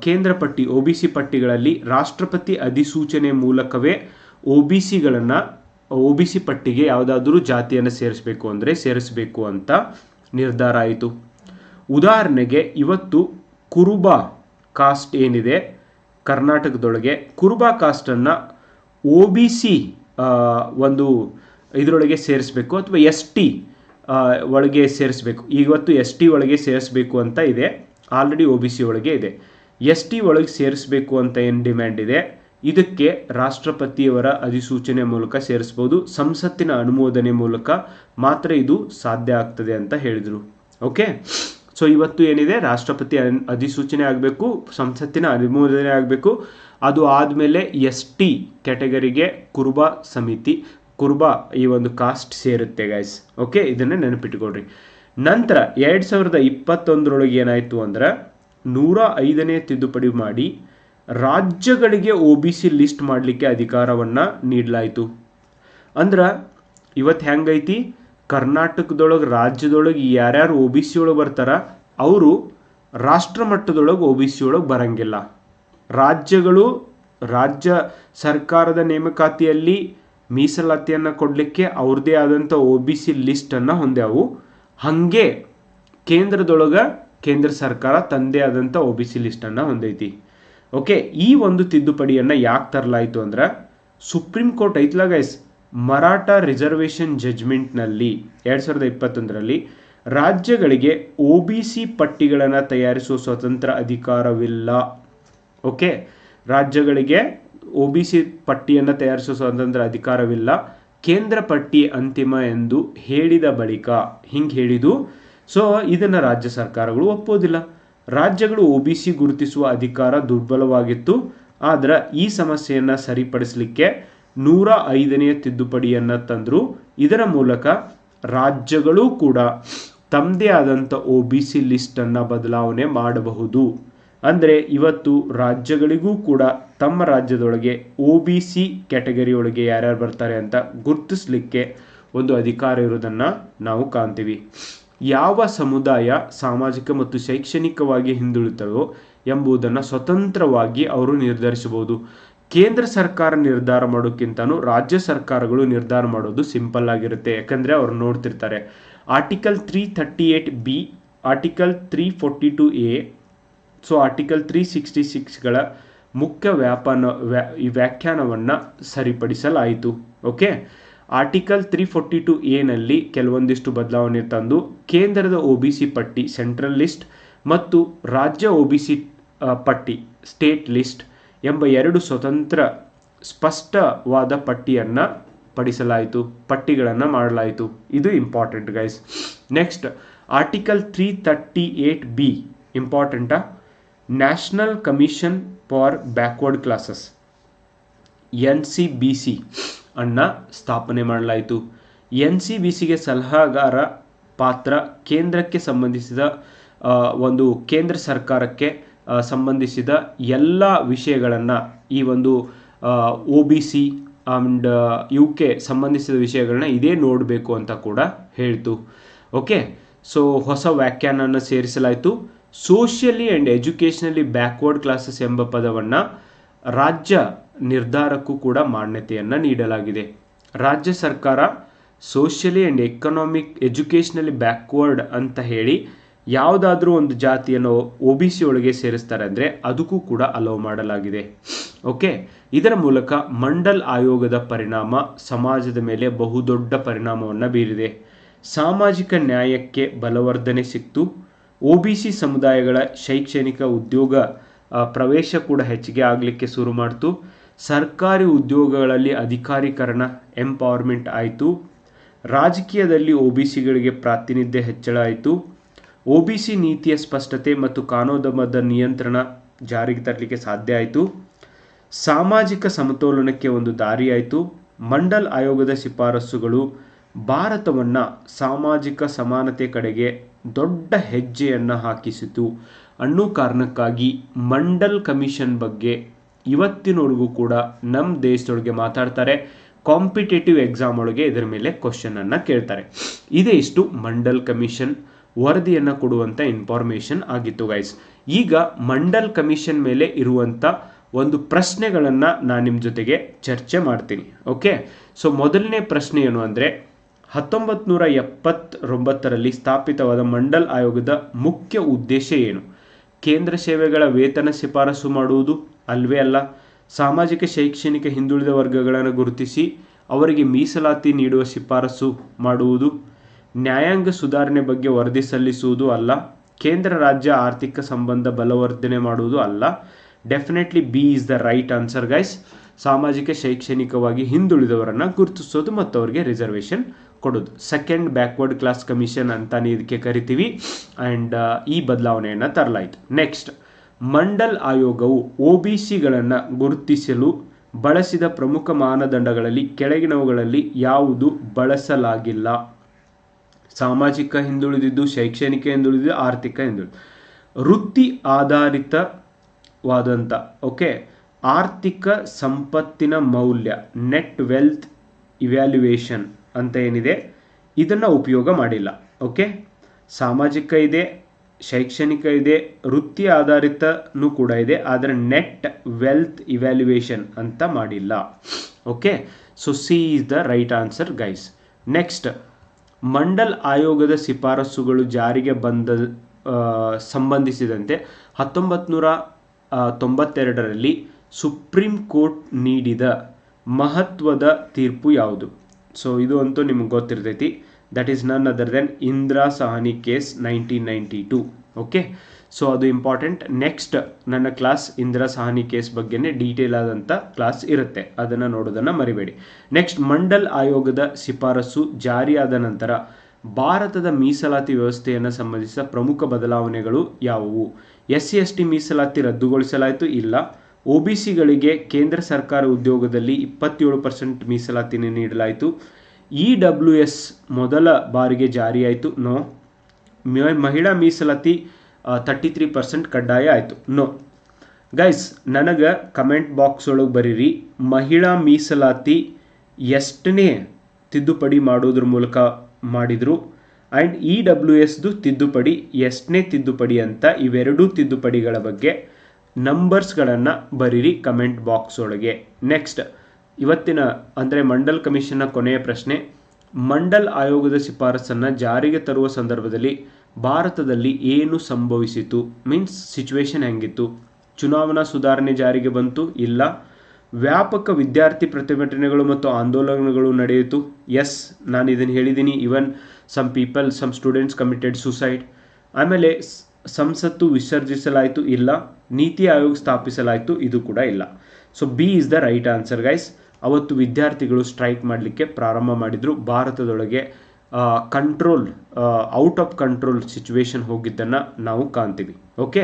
ಕೇಂದ್ರ ಪಟ್ಟಿ ಒ ಬಿ ಸಿ ಪಟ್ಟಿಗಳಲ್ಲಿ ರಾಷ್ಟ್ರಪತಿ ಅಧಿಸೂಚನೆ ಮೂಲಕವೇ ಒ ಬಿ ಸಿಗಳನ್ನು ಒ ಬಿ ಸಿ ಪಟ್ಟಿಗೆ ಯಾವುದಾದ್ರೂ ಜಾತಿಯನ್ನು ಸೇರಿಸಬೇಕು ಅಂದರೆ ಸೇರಿಸಬೇಕು ಅಂತ ನಿರ್ಧಾರ ಆಯಿತು. ಉದಾಹರಣೆಗೆ ಇವತ್ತು ಕುರುಬ ಕಾಸ್ಟ್ ಏನಿದೆ? ಕರ್ನಾಟಕದೊಳಗೆ ಕುರುಬ ಕಾಸ್ಟನ್ನು ಒ ಬಿ ಸಿ ಒಂದು ಇದರೊಳಗೆ ಸೇರಿಸಬೇಕು ಅಥವಾ ಎಸ್ ಟಿ ಒಳಗೆ ಸೇರಿಸಬೇಕು. ಇವತ್ತು ಎಸ್ ಟಿ ಒಳಗೆ ಸೇರಿಸಬೇಕು ಅಂತ ಇದೆ. ಆಲ್ರೆಡಿ ಒ ಬಿ ಸಿ ಒಳಗೆ ಇದೆ. ಎಸ್ ಟಿ ಒಳಗೆ ಸೇರಿಸಬೇಕು ಅಂತ ಏನು ಡಿಮ್ಯಾಂಡ್ ಇದೆ? ಇದಕ್ಕೆ ರಾಷ್ಟ್ರಪತಿಯವರ ಅಧಿಸೂಚನೆ ಮೂಲಕ ಸೇರಿಸ್ಬೋದು ಸಂಸತ್ತಿನ ಅನುಮೋದನೆ ಮೂಲಕ ಮಾತ್ರ ಇದು ಸಾಧ್ಯ ಆಗ್ತದೆ ಅಂತ ಹೇಳಿದರು. ಓಕೆ? ಸೊ, ಇವತ್ತು ಏನಿದೆ? ರಾಷ್ಟ್ರಪತಿ ಅಧಿಸೂಚನೆ ಆಗಬೇಕು, ಸಂಸತ್ತಿನ ಅನುಮೋದನೆ ಆಗಬೇಕು. ಅದು ಆದಮೇಲೆ ಎಸ್ ಟಿ ಕ್ಯಾಟಗರಿಗೆ ಕುರುಬ ಸಮಿತಿ, ಕುರುಬ ಈ ಒಂದು ಕಾಸ್ಟ್ ಸೇರುತ್ತೆ ಗೈಸ್ ಓಕೆ? ಇದನ್ನು ನೆನಪಿಟ್ಕೊಳ್ರಿ. ನಂತರ ಎರಡು ಸಾವಿರದ ಇಪ್ಪತ್ತೊಂದರೊಳಗೆ ಏನಾಯಿತು ಅಂದ್ರೆ ನೂರ ಐದನೇ ತಿದ್ದುಪಡಿ ಮಾಡಿ ರಾಜ್ಯಗಳಿಗೆ ಒ ಬಿ ಸಿ ಲಿಸ್ಟ್ ಮಾಡಲಿಕ್ಕೆ ಅಧಿಕಾರವನ್ನು ನೀಡಲಾಯಿತು. ಅಂದ್ರೆ ಇವತ್ತು ಹೆಂಗೈತಿ? ಕರ್ನಾಟಕದೊಳಗೆ, ರಾಜ್ಯದೊಳಗೆ ಯಾರ್ಯಾರು ಒ ಬಿ ಸಿ ಒಳಗೆ ಬರ್ತಾರ, ಅವರು ರಾಷ್ಟ್ರ ಮಟ್ಟದೊಳಗೆ ಒ ಬಿ ಸಿ ಒಳಗೆ ಬರಂಗಿಲ್ಲ. ರಾಜ್ಯಗಳು, ರಾಜ್ಯ ಸರ್ಕಾರದ ನೇಮಕಾತಿಯಲ್ಲಿ ಮೀಸಲಾತಿಯನ್ನು ಕೊಡಲಿಕ್ಕೆ ಅವ್ರದ್ದೇ ಆದಂಥ ಒ ಬಿ ಸಿ ಲಿಸ್ಟನ್ನು ಹೊಂದ್ಯಾವು. ಹಾಗೆ ಕೇಂದ್ರದೊಳಗೆ ಕೇಂದ್ರ ಸರ್ಕಾರ ತಂದೇ ಆದಂಥ ಒ ಬಿ ಸಿ ಲಿಸ್ಟನ್ನು ಹೊಂದೈತಿ. ಓಕೆ ಈ ಒಂದು ತಿದ್ದುಪಡಿಯನ್ನು ಯಾಕೆ ತರಲಾಯಿತು ಅಂದ್ರೆ ಸುಪ್ರೀಂ ಕೋರ್ಟ್ ಐತ್ಲ ಗೈಸ್ ಮರಾಠ ರಿಸರ್ವೇಷನ್ ಜಜ್ಮೆಂಟ್ನಲ್ಲಿ ಎರಡು ಸಾವಿರದ ಇಪ್ಪತ್ತೊಂದರಲ್ಲಿ ರಾಜ್ಯಗಳಿಗೆ ಒ ಬಿ ಸಿ ಪಟ್ಟಿಗಳನ್ನು ತಯಾರಿಸುವ ಸ್ವತಂತ್ರ ಅಧಿಕಾರವಿಲ್ಲ. ಓಕೆ ರಾಜ್ಯಗಳಿಗೆ ಒ ಬಿ ಸಿ ಪಟ್ಟಿಯನ್ನು ತಯಾರಿಸುವ ಸ್ವತಂತ್ರ ಅಧಿಕಾರವಿಲ್ಲ. ಕೇಂದ್ರ ಪಟ್ಟಿ ಅಂತಿಮ ಎಂದು ಹೇಳಿದ ಬಳಿಕ ಹಿಂಗೆ ಹೇಳಿದು ಸೊ ಇದನ್ನು ರಾಜ್ಯ ಸರ್ಕಾರಗಳು ಒಪ್ಪೋದಿಲ್ಲ. ರಾಜ್ಯಗಳು ಒ ಬಿ ಸಿ ಗುರುತಿಸುವ ಅಧಿಕಾರ ದುರ್ಬಲವಾಗಿತ್ತು. ಆದರೆ ಈ ಸಮಸ್ಯೆಯನ್ನು ಸರಿಪಡಿಸಲಿಕ್ಕೆ ನೂರ ಐದನೆಯ ತಿದ್ದುಪಡಿಯನ್ನು ತಂದರು. ಇದರ ಮೂಲಕ ರಾಜ್ಯಗಳು ಕೂಡ ತಮ್ಮದೇ ಆದಂಥ ಒ ಬಿ ಸಿ ಲಿಸ್ಟನ್ನು ಬದಲಾವಣೆ ಮಾಡಬಹುದು. ಅಂದರೆ ಇವತ್ತು ರಾಜ್ಯಗಳಿಗೂ ಕೂಡ ತಮ್ಮ ರಾಜ್ಯದೊಳಗೆ ಒ ಬಿ ಸಿ ಕ್ಯಾಟಗರಿಯೊಳಗೆ ಯಾರ್ಯಾರು ಬರ್ತಾರೆ ಅಂತ ಗುರುತಿಸಲಿಕ್ಕೆ ಒಂದು ಅಧಿಕಾರ ಇರೋದನ್ನು ನಾವು ಕಾಣ್ತೀವಿ. ಯಾವ ಸಮುದಾಯ ಸಾಮಾಜಿಕ ಮತ್ತು ಶೈಕ್ಷಣಿಕವಾಗಿ ಹಿಂದುಳಿತವೋ ಎಂಬುದನ್ನು ಸ್ವತಂತ್ರವಾಗಿ ಅವರು ನಿರ್ಧರಿಸಬಹುದು. ಕೇಂದ್ರ ಸರ್ಕಾರ ನಿರ್ಧಾರ ಮಾಡೋಕ್ಕಿಂತನೂ ರಾಜ್ಯ ಸರ್ಕಾರಗಳು ನಿರ್ಧಾರ ಮಾಡೋದು ಸಿಂಪಲ್ ಆಗಿರುತ್ತೆ. ಯಾಕಂದರೆ ಅವರು ನೋಡ್ತಿರ್ತಾರೆ, article three thirty eight B, article three forty two A, so article three sixty ಸಿಕ್ಸ್ಗಳ ಮುಖ್ಯ ವ್ಯಾಪಾರ ವ್ಯಾ ಈ ವ್ಯಾಖ್ಯಾನವನ್ನು ಸರಿಪಡಿಸಲಾಯಿತು. Okay? Article three forty two ಎನಲ್ಲಿ ಕೆಲವೊಂದಿಷ್ಟು ಬದಲಾವಣೆ ತಂದು ಕೇಂದ್ರದ ಒ ಬಿ ಸಿ ಪಟ್ಟಿ, ಸೆಂಟ್ರಲ್ ಲಿಸ್ಟ್ ಮತ್ತು ರಾಜ್ಯ ಒ ಬಿ ಸಿ ಪಟ್ಟಿ, ಸ್ಟೇಟ್ ಲಿಸ್ಟ್ ಎಂಬ ಎರಡು ಸ್ವತಂತ್ರ ಸ್ಪಷ್ಟವಾದ ಪಟ್ಟಿಯನ್ನು ಪಡಿಸಲಾಯಿತು, ಪಟ್ಟಿಗಳನ್ನು ಮಾಡಲಾಯಿತು. ಇದು important guys next article three thirty eight B ಇಂಪಾರ್ಟೆಂಟಾ national commission for backward classes N C B C ಅನ್ನ ಸ್ಥಾಪನೆ ಮಾಡಲಾಯಿತು. ಎನ್ ಸಿ ಬಿ ಸಿಗೆ ಸಲಹಾಗಾರ ಪಾತ್ರ ಕೇಂದ್ರಕ್ಕೆ ಸಂಬಂಧಿಸಿದ ಒಂದು ಕೇಂದ್ರ ಸರ್ಕಾರಕ್ಕೆ ಸಂಬಂಧಿಸಿದ ಎಲ್ಲ ವಿಷಯಗಳನ್ನು ಈ ಒಂದು O B C and U K ಸಂಬಂಧಿಸಿದ ವಿಷಯಗಳನ್ನ ಇದೇ ನೋಡಬೇಕು ಅಂತ ಕೂಡ ಹೇಳ್ತು. ಓಕೆ? ಸೊ, ಹೊಸ ವ್ಯಾಖ್ಯಾನವನ್ನು ಸೇರಿಸಲಾಯಿತು. Socially and educationally backward classes ಎಂಬ ಪದವನ್ನು ರಾಜ್ಯ ನಿರ್ಧಾರಕ್ಕೂ ಕೂಡ ಮಾನ್ಯತೆಯನ್ನು ನೀಡಲಾಗಿದೆ. ರಾಜ್ಯ ಸರ್ಕಾರ socially and economic educationally backward ಅಂತ ಹೇಳಿ ಯಾವುದಾದ್ರೂ ಒಂದು ಜಾತಿಯನ್ನು ಒ ಬಿ ಸಿ ಒಳಗೆ ಸೇರಿಸ್ತಾರೆ ಅಂದರೆ ಅದಕ್ಕೂ ಕೂಡ ಅಲೋ ಮಾಡಲಾಗಿದೆ. ಓಕೆ ಇದರ ಮೂಲಕ ಮಂಡಲ್ ಆಯೋಗದ ಪರಿಣಾಮ ಸಮಾಜದ ಮೇಲೆ ಬಹುದೊಡ್ಡ ಪರಿಣಾಮವನ್ನು ಬೀರಿದೆ. ಸಾಮಾಜಿಕ ನ್ಯಾಯಕ್ಕೆ ಬಲವರ್ಧನೆ ಸಿಕ್ತು. ಒ ಬಿ ಸಿ ಸಮುದಾಯಗಳ ಶೈಕ್ಷಣಿಕ ಉದ್ಯೋಗ ಪ್ರವೇಶ ಕೂಡ ಹೆಚ್ಚಿಗೆ ಆಗಲಿಕ್ಕೆ ಶುರು ಮಾಡ್ತು. ಸರ್ಕಾರಿ ಉದ್ಯೋಗಗಳಲ್ಲಿ ಅಧಿಕಾರೀಕರಣ ಎಂಪವರ್ಮೆಂಟ್ ಆಯಿತು. ರಾಜಕೀಯದಲ್ಲಿ ಒ ಬಿ ಸಿಗಳಿಗೆ ಪ್ರಾತಿನಿಧ್ಯ ಹೆಚ್ಚಳ ಆಯಿತು. ಒ ಬಿ ಸಿ ನೀತಿಯ ಸ್ಪಷ್ಟತೆ ಮತ್ತು ಕಾನೂನಬದ್ಧ ನಿಯಂತ್ರಣ ಜಾರಿಗೆ ತರಲಿಕ್ಕೆ ಸಾಧ್ಯ ಆಯಿತು. ಸಾಮಾಜಿಕ ಸಮತೋಲನಕ್ಕೆ ಒಂದು ದಾರಿಯಾಯಿತು. ಮಂಡಲ್ ಆಯೋಗದ ಶಿಫಾರಸುಗಳು ಭಾರತವನ್ನು ಸಾಮಾಜಿಕ ಸಮಾನತೆ ಕಡೆಗೆ ದೊಡ್ಡ ಹೆಜ್ಜೆಯನ್ನು ಹಾಕಿಸಿತು. ಅನ್ನೋ ಕಾರಣಕ್ಕಾಗಿ ಮಂಡಲ್ ಕಮಿಷನ್ ಬಗ್ಗೆ ಇವತ್ತಿನವರೆಗೂ ಕೂಡ ನಮ್ಮ ದೇಶದೊಳಗೆ ಮಾತಾಡ್ತಾರೆ. ಕಾಂಪಿಟೇಟಿವ್ ಎಕ್ಸಾಮ್ ಒಳಗೆ ಇದರ ಮೇಲೆ ಕ್ವಶನನ್ನು ಕೇಳ್ತಾರೆ. ಇದೇ ಇಷ್ಟು ಮಂಡಲ್ ಕಮಿಷನ್ ವರದಿಯನ್ನು ಕೊಡುವಂಥ ಇನ್ಫಾರ್ಮೇಷನ್ ಆಗಿತ್ತು ಗೈಸ್ ಈಗ ಮಂಡಲ್ ಕಮಿಷನ್ ಮೇಲೆ ಇರುವಂಥ ಒಂದು ಪ್ರಶ್ನೆಗಳನ್ನು ನಾನು ನಿಮ್ಮ ಜೊತೆಗೆ ಚರ್ಚೆ ಮಾಡ್ತೀನಿ ಓಕೆ ಸೊ ಮೊದಲನೇ ಪ್ರಶ್ನೆ ಏನು ಅಂದರೆ ಹತ್ತೊಂಬತ್ತು ನೂರ ಎಪ್ಪತ್ತೊಂಬತ್ತರಲ್ಲಿ ಸ್ಥಾಪಿತವಾದ ಮಂಡಲ್ ಆಯೋಗದ ಮುಖ್ಯ ಉದ್ದೇಶ ಏನು? ಕೇಂದ್ರ ಸೇವೆಗಳ ವೇತನ ಶಿಫಾರಸು ಮಾಡುವುದು ಅಲ್ವೇ ಅಲ್ಲ. ಸಾಮಾಜಿಕ, ಶೈಕ್ಷಣಿಕ ಹಿಂದುಳಿದ ವರ್ಗಗಳನ್ನು ಗುರುತಿಸಿ ಅವರಿಗೆ ಮೀಸಲಾತಿ ನೀಡುವ ಶಿಫಾರಸು ಮಾಡುವುದು ನ್ಯಾಯಾಂಗ ಸುಧಾರಣೆ ಬಗ್ಗೆ ವರದಿ ಸಲ್ಲಿಸುವುದು ಅಲ್ಲ. ಕೇಂದ್ರ, ರಾಜ್ಯ ಆರ್ಥಿಕ ಸಂಬಂಧ ಬಲವರ್ಧನೆ ಮಾಡುವುದು ಅಲ್ಲ. Definitely B is the right answer guys ಸಾಮಾಜಿಕ, ಶೈಕ್ಷಣಿಕವಾಗಿ ಹಿಂದುಳಿದವರನ್ನು ಗುರುತಿಸೋದು ಮತ್ತು ಅವರಿಗೆ ರಿಸರ್ವೇಷನ್ ಕೊಡೋದು. ಸೆಕೆಂಡ್ ಬ್ಯಾಕ್ವರ್ಡ್ ಕ್ಲಾಸ್ ಕಮಿಷನ್ ಅಂತಾನೆ ಇದಕ್ಕೆ ಕರಿತೀವಿ. ಆ್ಯಂಡ್ ಈ ಬದಲಾವಣೆಯನ್ನು ತರಲಾಯಿತು. ನೆಕ್ಸ್ಟ್ ಮಂಡಲ್ ಆಯೋಗವು ಒ ಬಿ ಸಿಗಳನ್ನು ಗುರುತಿಸಲು ಬಳಸಿದ ಪ್ರಮುಖ ಮಾನದಂಡಗಳಲ್ಲಿ ಕೆಳಗಿನವುಗಳಲ್ಲಿ ಯಾವುದು ಬಳಸಲಾಗಿಲ್ಲ. ಸಾಮಾಜಿಕ ಹಿಂದುಳಿದಿದ್ದು, ಶೈಕ್ಷಣಿಕ ಹಿಂದುಳಿದಿದ್ದು, ಆರ್ಥಿಕ ಹಿಂದುಳಿದು ವೃತ್ತಿ ಆಧಾರಿತವಾದಂಥ ಓಕೆ? ಆರ್ಥಿಕ ಸಂಪತ್ತಿನ ಮೌಲ್ಯ ನೆಟ್ ವೆಲ್ತ್ ಇವ್ಯಾಲ್ಯುವೇಷನ್ ಅಂತ ಏನಿದೆ? ಇದನ್ನು ಉಪಯೋಗ ಮಾಡಿಲ್ಲ, ಓಕೆ? ಸಾಮಾಜಿಕ ಇದೆ ಶೈಕ್ಷಣಿಕ ಇದೆ, ವೃತ್ತಿ ಆಧಾರಿತನೂ ಕೂಡ ಇದೆ, ಆದರೆ ನೆಟ್ ವೆಲ್ತ್ ಇವ್ಯಾಲ್ಯುವೇಷನ್ ಅಂತ ಮಾಡಿಲ್ಲ. Okay so C is the right answer guys next Mandal ಆಯೋಗದ ಶಿಫಾರಸುಗಳು ಜಾರಿಗೆ ಬಂದ ಸಂಬಂಧಿಸಿದಂತೆ ಹತ್ತೊಂಬತ್ತು ನೂರ ತೊಂಬತ್ತೆರಡರಲ್ಲಿ ಸುಪ್ರೀಂ ಕೋರ್ಟ್ ನೀಡಿದ ಮಹತ್ವದ ತೀರ್ಪು ಯಾವುದು? ಸೊ ಇದು ಅಂತೂ ನಿಮ್ಗೆ ಗೊತ್ತಿರ್ತೈತಿ. None other than Indra Sahani case nineteen ninety two okay so ಅದು ಇಂಪಾರ್ಟೆಂಟ್ ನೆಕ್ಸ್ಟ್ ನನ್ನ ಕ್ಲಾಸ್ ಇಂದಿರಾ ಸಹಾನಿ ಕೇಸ್ ಬಗ್ಗೆನೇ ಡೀಟೇಲ್ ಆದಂಥ ಕ್ಲಾಸ್ ಇರುತ್ತೆ. ಅದನ್ನು ನೋಡೋದನ್ನು ಮರಿಬೇಡಿ. ನೆಕ್ಸ್ಟ್ ಮಂಡಲ್ ಆಯೋಗದ ಶಿಫಾರಸು ಜಾರಿಯಾದ ನಂತರ ಭಾರತದ ಮೀಸಲಾತಿ ವ್ಯವಸ್ಥೆಯನ್ನು ಸಂಬಂಧಿಸಿದ ಪ್ರಮುಖ ಬದಲಾವಣೆಗಳು ಯಾವುವು? ಎಸ್ ಸಿ ಎಸ್ ಟಿ ಮೀಸಲಾತಿ ರದ್ದುಗೊಳಿಸಲಾಯಿತು ಇಲ್ಲ? ಒ ಬಿ ಸಿಗಳಿಗೆ ಕೇಂದ್ರ ಸರ್ಕಾರ ಉದ್ಯೋಗದಲ್ಲಿ ಇಪ್ಪತ್ತೇಳು ಪರ್ಸೆಂಟ್ ಮೀಸಲಾತಿನ ನೀಡಲಾಯಿತು. ಇ ಡಬ್ಲ್ಯೂ ಎಸ್ ಮೊದಲ ಬಾರಿಗೆ ಜಾರಿಯಾಯಿತು. ನೋ. ಮಹಿಳಾ ಮೀಸಲಾತಿ ತರ್ಟಿ ತ್ರೀ ಪರ್ಸೆಂಟ್ ಕಡ್ಡಾಯ ಆಯಿತು. ನೋ. ಗೈಸ್, ನನಗೆ ಕಮೆಂಟ್ ಬಾಕ್ಸ್ ಒಳಗೆ ಬರೀರಿ. ಮಹಿಳಾ ಮೀಸಲಾತಿ ಎಷ್ಟನೇ ತಿದ್ದುಪಡಿ ಮಾಡೋದ್ರ ಮೂಲಕ ಮಾಡಿದರು. ಆ್ಯಂಡ್ ಇ ಡಬ್ಲ್ಯೂ ಎಸ್ದು ತಿದ್ದುಪಡಿ ಎಷ್ಟನೇ ತಿದ್ದುಪಡಿ ಅಂತ ಇವೆರಡೂ ತಿದ್ದುಪಡಿಗಳ ಬಗ್ಗೆ ನಂಬರ್ಸ್ಗಳನ್ನು ಬರೀರಿ ಕಮೆಂಟ್ ಬಾಕ್ಸ್ ಒಳಗೆ ನೆಕ್ಸ್ಟ್ ಇವತ್ತಿನ ಅಂದರೆ ಮಂಡಲ್ ಕಮಿಷನ್ನ ಕೊನೆಯ ಪ್ರಶ್ನೆ, ಮಂಡಲ್ ಆಯೋಗದ ಶಿಫಾರಸನ್ನು ಜಾರಿಗೆ ತರುವ ಸಂದರ್ಭದಲ್ಲಿ ಭಾರತದಲ್ಲಿ ಏನು ಸಂಭವಿಸಿತು? ಮೀನ್ಸ್ ಸಿಚುವೇಶನ್ ಹೆಂಗಿತ್ತು? ಚುನಾವಣಾ ಸುಧಾರಣೆ ಜಾರಿಗೆ ಬಂತು? ಇಲ್ಲ. ವ್ಯಾಪಕ ವಿದ್ಯಾರ್ಥಿ ಪ್ರತಿಭಟನೆಗಳು ಮತ್ತು ಆಂದೋಲನಗಳು ನಡೆಯಿತು? ಎಸ್ ನಾನು ಇದನ್ನು ಹೇಳಿದ್ದೀನಿ. Even some people some students committed suicide ಆಮೇಲೆ ಸಂಸತ್ತು ವಿಸರ್ಜಿಸಲಾಯಿತು? ಇಲ್ಲ. ನೀತಿ ಆಯೋಗ ಸ್ಥಾಪಿಸಲಾಯಿತು? ಇದು ಕೂಡ ಇಲ್ಲ. So B is the right answer guys ಅವತ್ತು ವಿದ್ಯಾರ್ಥಿಗಳು ಸ್ಟ್ರೈಕ್ ಮಾಡಲಿಕ್ಕೆ ಪ್ರಾರಂಭ ಮಾಡಿದರು. ಭಾರತದೊಳಗೆ control out of control situation ಹೋಗಿದ್ದನ್ನು ನಾವು ಕಾಣ್ತೀವಿ. ಓಕೆ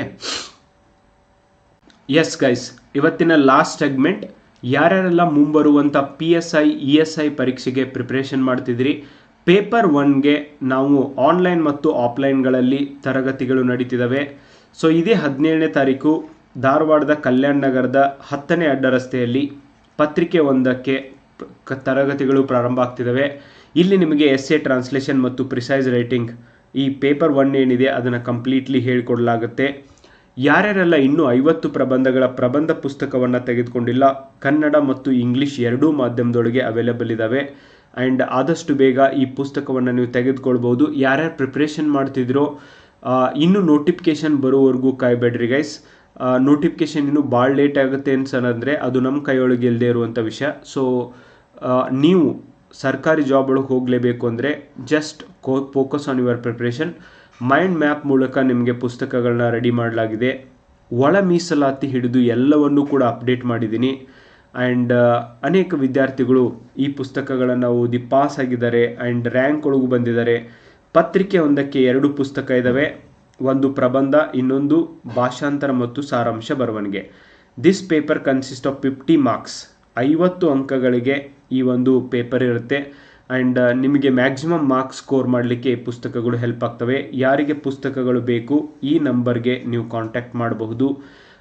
ಎಸ್ ಗೈಸ್ ಇವತ್ತಿನ ಲಾಸ್ಟ್ ಸೆಗ್ಮೆಂಟ್ ಯಾರ್ಯಾರೆಲ್ಲ ಮುಂಬರುವಂಥ P S I E S I ಪರೀಕ್ಷೆಗೆ ಪ್ರಿಪ್ರೇಷನ್ ಮಾಡ್ತಿದ್ದೀರಿ ಪೇಪರ್ ಒನ್ಗೆ ನಾವು ಆನ್ಲೈನ್ ಮತ್ತು ಆಫ್ಲೈನ್ಗಳಲ್ಲಿ ತರಗತಿಗಳು ನಡೀತಿದ್ದಾವೆ ಸೊ ಇದೇ ಹದಿನೇಳನೇ ತಾರೀಕು ಧಾರವಾಡದ ಕಲ್ಯಾಣ ನಗರದ ಹತ್ತನೇ ಅಡ್ಡ ರಸ್ತೆಯಲ್ಲಿ ಪತ್ರಿಕೆ ಒಂದಕ್ಕೆ ತರಗತಿಗಳು ಪ್ರಾರಂಭ ಆಗ್ತಿದ್ದಾವೆ. ಇಲ್ಲಿ ನಿಮಗೆ ಎಸ್ ಎ ಟ್ರಾನ್ಸ್ಲೇಷನ್ ಮತ್ತು ಪ್ರಿಸೈಸ್ ರೈಟಿಂಗ್ ಈ ಪೇಪರ್ ಒನ್ ಏನಿದೆ ಅದನ್ನು ಕಂಪ್ಲೀಟ್ಲಿ ಹೇಳಿಕೊಡಲಾಗುತ್ತೆ. ಯಾರ್ಯಾರೆಲ್ಲ ಇನ್ನೂ ಐವತ್ತು ಪ್ರಬಂಧಗಳ ಪ್ರಬಂಧ ಪುಸ್ತಕವನ್ನು ತೆಗೆದುಕೊಂಡಿಲ್ಲ, ಕನ್ನಡ ಮತ್ತು ಇಂಗ್ಲೀಷ್ ಎರಡೂ ಮಾಧ್ಯಮದೊಳಗೆ ಅವೈಲೇಬಲ್ ಇದ್ದಾವೆ ಆ್ಯಂಡ್ ಆದಷ್ಟು ಬೇಗ ಈ ಪುಸ್ತಕವನ್ನು ನೀವು ತೆಗೆದುಕೊಳ್ಬೋದು ಯಾರ್ಯಾರು ಪ್ರಿಪ್ರೇಷನ್ ಮಾಡ್ತಿದ್ರೋ ಇನ್ನೂ ನೋಟಿಫಿಕೇಶನ್ ಬರೋವರೆಗೂ ಕಾಯಬೇಡ್ರಿ ಗೈಸ್ ನೋಟಿಫಿಕೇಶನ್ ಇನ್ನೂ ಭಾಳ ಲೇಟ್ ಆಗುತ್ತೆ ಅನ್ಸನಂದ್ರೆ ಅದು ನಮ್ಮ ಕೈಯೊಳಗೆ ಇಲ್ಲದೆ ಇರುವಂಥ ವಿಷಯ. ಸೊ ನೀವು ಸರ್ಕಾರಿ ಜಾಬ್ ಒಳಗೆ ಹೋಗಲೇಬೇಕು ಅಂದರೆ just co focus on your preparation mind map ಮೂಲಕ ನಿಮಗೆ ಪುಸ್ತಕಗಳನ್ನ ರೆಡಿ ಮಾಡಲಾಗಿದೆ. ಒಳ ಮೀಸಲಾತಿ ಹಿಡಿದು ಎಲ್ಲವನ್ನೂ ಕೂಡ ಅಪ್ಡೇಟ್ ಮಾಡಿದ್ದೀನಿ ಆ್ಯಂಡ್ ಅನೇಕ ವಿದ್ಯಾರ್ಥಿಗಳು ಈ ಪುಸ್ತಕಗಳನ್ನು ಓದಿ ಪಾಸ್ ಆಗಿದ್ದಾರೆ. ಆ್ಯಂಡ್ ರ್ಯಾಂಕ್ ಒಳಗೂ ಬಂದಿದ್ದಾರೆ. ಪತ್ರಿಕೆ ಒಂದಕ್ಕೆ ಎರಡು ಪುಸ್ತಕ ಇದ್ದಾವೆ ಒಂದು ಪ್ರಬಂಧ, ಇನ್ನೊಂದು ಭಾಷಾಂತರ ಮತ್ತು ಸಾರಾಂಶ ಬರವಣಿಗೆ. This paper consist of fifty marks ಐವತ್ತು ಅಂಕಗಳಿಗೆ ಈ ಒಂದು ಪೇಪರ್ ಇರುತ್ತೆ. ಆ್ಯಂಡ್ ನಿಮಗೆ ಮ್ಯಾಕ್ಸಿಮಮ್ ಮಾರ್ಕ್ಸ್ ಸ್ಕೋರ್ ಮಾಡಲಿಕ್ಕೆ ಈ ಪುಸ್ತಕಗಳು ಹೆಲ್ಪ್ ಆಗ್ತವೆ. ಯಾರಿಗೆ ಪುಸ್ತಕಗಳು ಬೇಕು, ಈ ನಂಬರ್ಗೆ ನೀವು ಕಾಂಟ್ಯಾಕ್ಟ್ ಮಾಡಬಹುದು.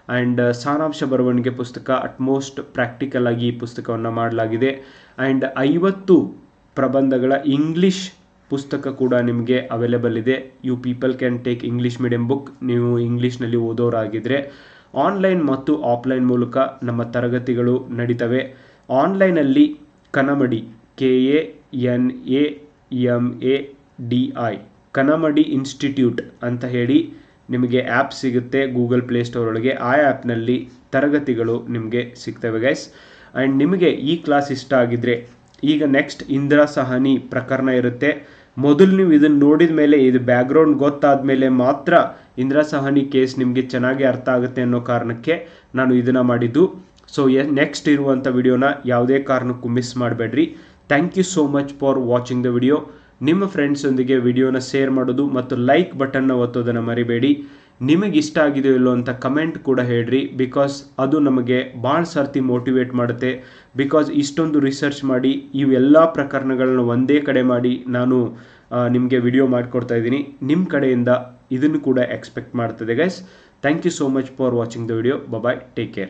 ಆ್ಯಂಡ್ ಸಾರಾಂಶ ಬರವಣಿಗೆ ಪುಸ್ತಕ ಅಟ್ಮೋಸ್ಟ್ ಪ್ರಾಕ್ಟಿಕಲ್ ಆಗಿ ಈ ಪುಸ್ತಕವನ್ನು ಮಾಡಲಾಗಿದೆ. ಆ್ಯಂಡ್ ಐವತ್ತು ಪ್ರಬಂಧಗಳ ಇಂಗ್ಲಿಷ್ ಪುಸ್ತಕ ಕೂಡ ನಿಮಗೆ ಅವೈಲೇಬಲ್ ಇದೆ. You people can take English medium book ನೀವು ಇಂಗ್ಲೀಷ್ನಲ್ಲಿ ಓದೋರಾಗಿದ್ದರೆ ಆನ್ಲೈನ್ ಮತ್ತು ಆಫ್ಲೈನ್ ಮೂಲಕ ನಮ್ಮ ತರಗತಿಗಳು ನಡೀತವೆ. ಆನ್ಲೈನಲ್ಲಿ Kanamadi K A N A M A D I Kanamadi institute ಅಂತ ಹೇಳಿ ನಿಮಗೆ ಆ್ಯಪ್ ಸಿಗುತ್ತೆ ಗೂಗಲ್ ಪ್ಲೇಸ್ಟೋರ್ ಒಳಗೆ. ಆ ಆ್ಯಪ್ನಲ್ಲಿ ತರಗತಿಗಳು ನಿಮಗೆ ಸಿಗ್ತವೆ ಗೈಸ್ ಆ್ಯಂಡ್ ನಿಮಗೆ ಈ ಕ್ಲಾಸ್ ಇಷ್ಟ ಆಗಿದ್ರೆ ಈಗ ನೆಕ್ಸ್ಟ್ ಇಂದಿರಾ ಸಹನಿ ಪ್ರಕರಣ ಇರುತ್ತೆ. ಮೊದಲು ನೀವು ಇದನ್ನು ನೋಡಿದ ಮೇಲೆ ಇದು ಬ್ಯಾಕ್ಗ್ರೌಂಡ್ ಗೊತ್ತಾದ ಮೇಲೆ ಮಾತ್ರ ಇಂದಿರಾ ಸಹಾನಿ ಕೇಸ್ ನಿಮಗೆ ಚೆನ್ನಾಗಿ ಅರ್ಥ ಆಗುತ್ತೆ ಅನ್ನೋ ಕಾರಣಕ್ಕೆ ನಾನು ಇದನ್ನು ಮಾಡಿದ್ದು. ಸೊ ಎ ನೆಕ್ಸ್ಟ್ ಇರುವಂಥ ವಿಡಿಯೋನ ಯಾವುದೇ ಕಾರಣಕ್ಕೂ ಮಿಸ್ ಮಾಡಬೇಡ್ರಿ. Thank you so much for watching the video ನಿಮ್ಮ ಫ್ರೆಂಡ್ಸೊಂದಿಗೆ ವಿಡಿಯೋನ ಶೇರ್ ಮಾಡೋದು ಮತ್ತು ಲೈಕ್ ಬಟನ್ನ ಒತ್ತೋದನ್ನು ಮರಿಬೇಡಿ. ನಿಮಗೆ ಇಷ್ಟ ಆಗಿದೆಯೋ ಇಲ್ಲೋ ಅಂತ ಕಮೆಂಟ್ ಕೂಡ ಹೇಳ್ರಿ. ಬಿಕಾಸ್ ಅದು ನಮಗೆ ಭಾಳ ಸರ್ತಿ ಮೋಟಿವೇಟ್ ಮಾಡುತ್ತೆ. ಬಿಕಾಸ್ ಇಷ್ಟೊಂದು ರಿಸರ್ಚ್ ಮಾಡಿ ಇವೆಲ್ಲ ಪ್ರಕರಣಗಳನ್ನ ಒಂದೇ ಕಡೆ ಮಾಡಿ ನಾನು ನಿಮಗೆ ವಿಡಿಯೋ ಮಾಡಿಕೊಡ್ತಾ ಇದ್ದೀನಿ. ನಿಮ್ಮ ಕಡೆಯಿಂದ ಇದನ್ನು ಕೂಡ ಎಕ್ಸ್ಪೆಕ್ಟ್ ಮಾಡ್ತದೆ guys thank you so much for watching the video bye take care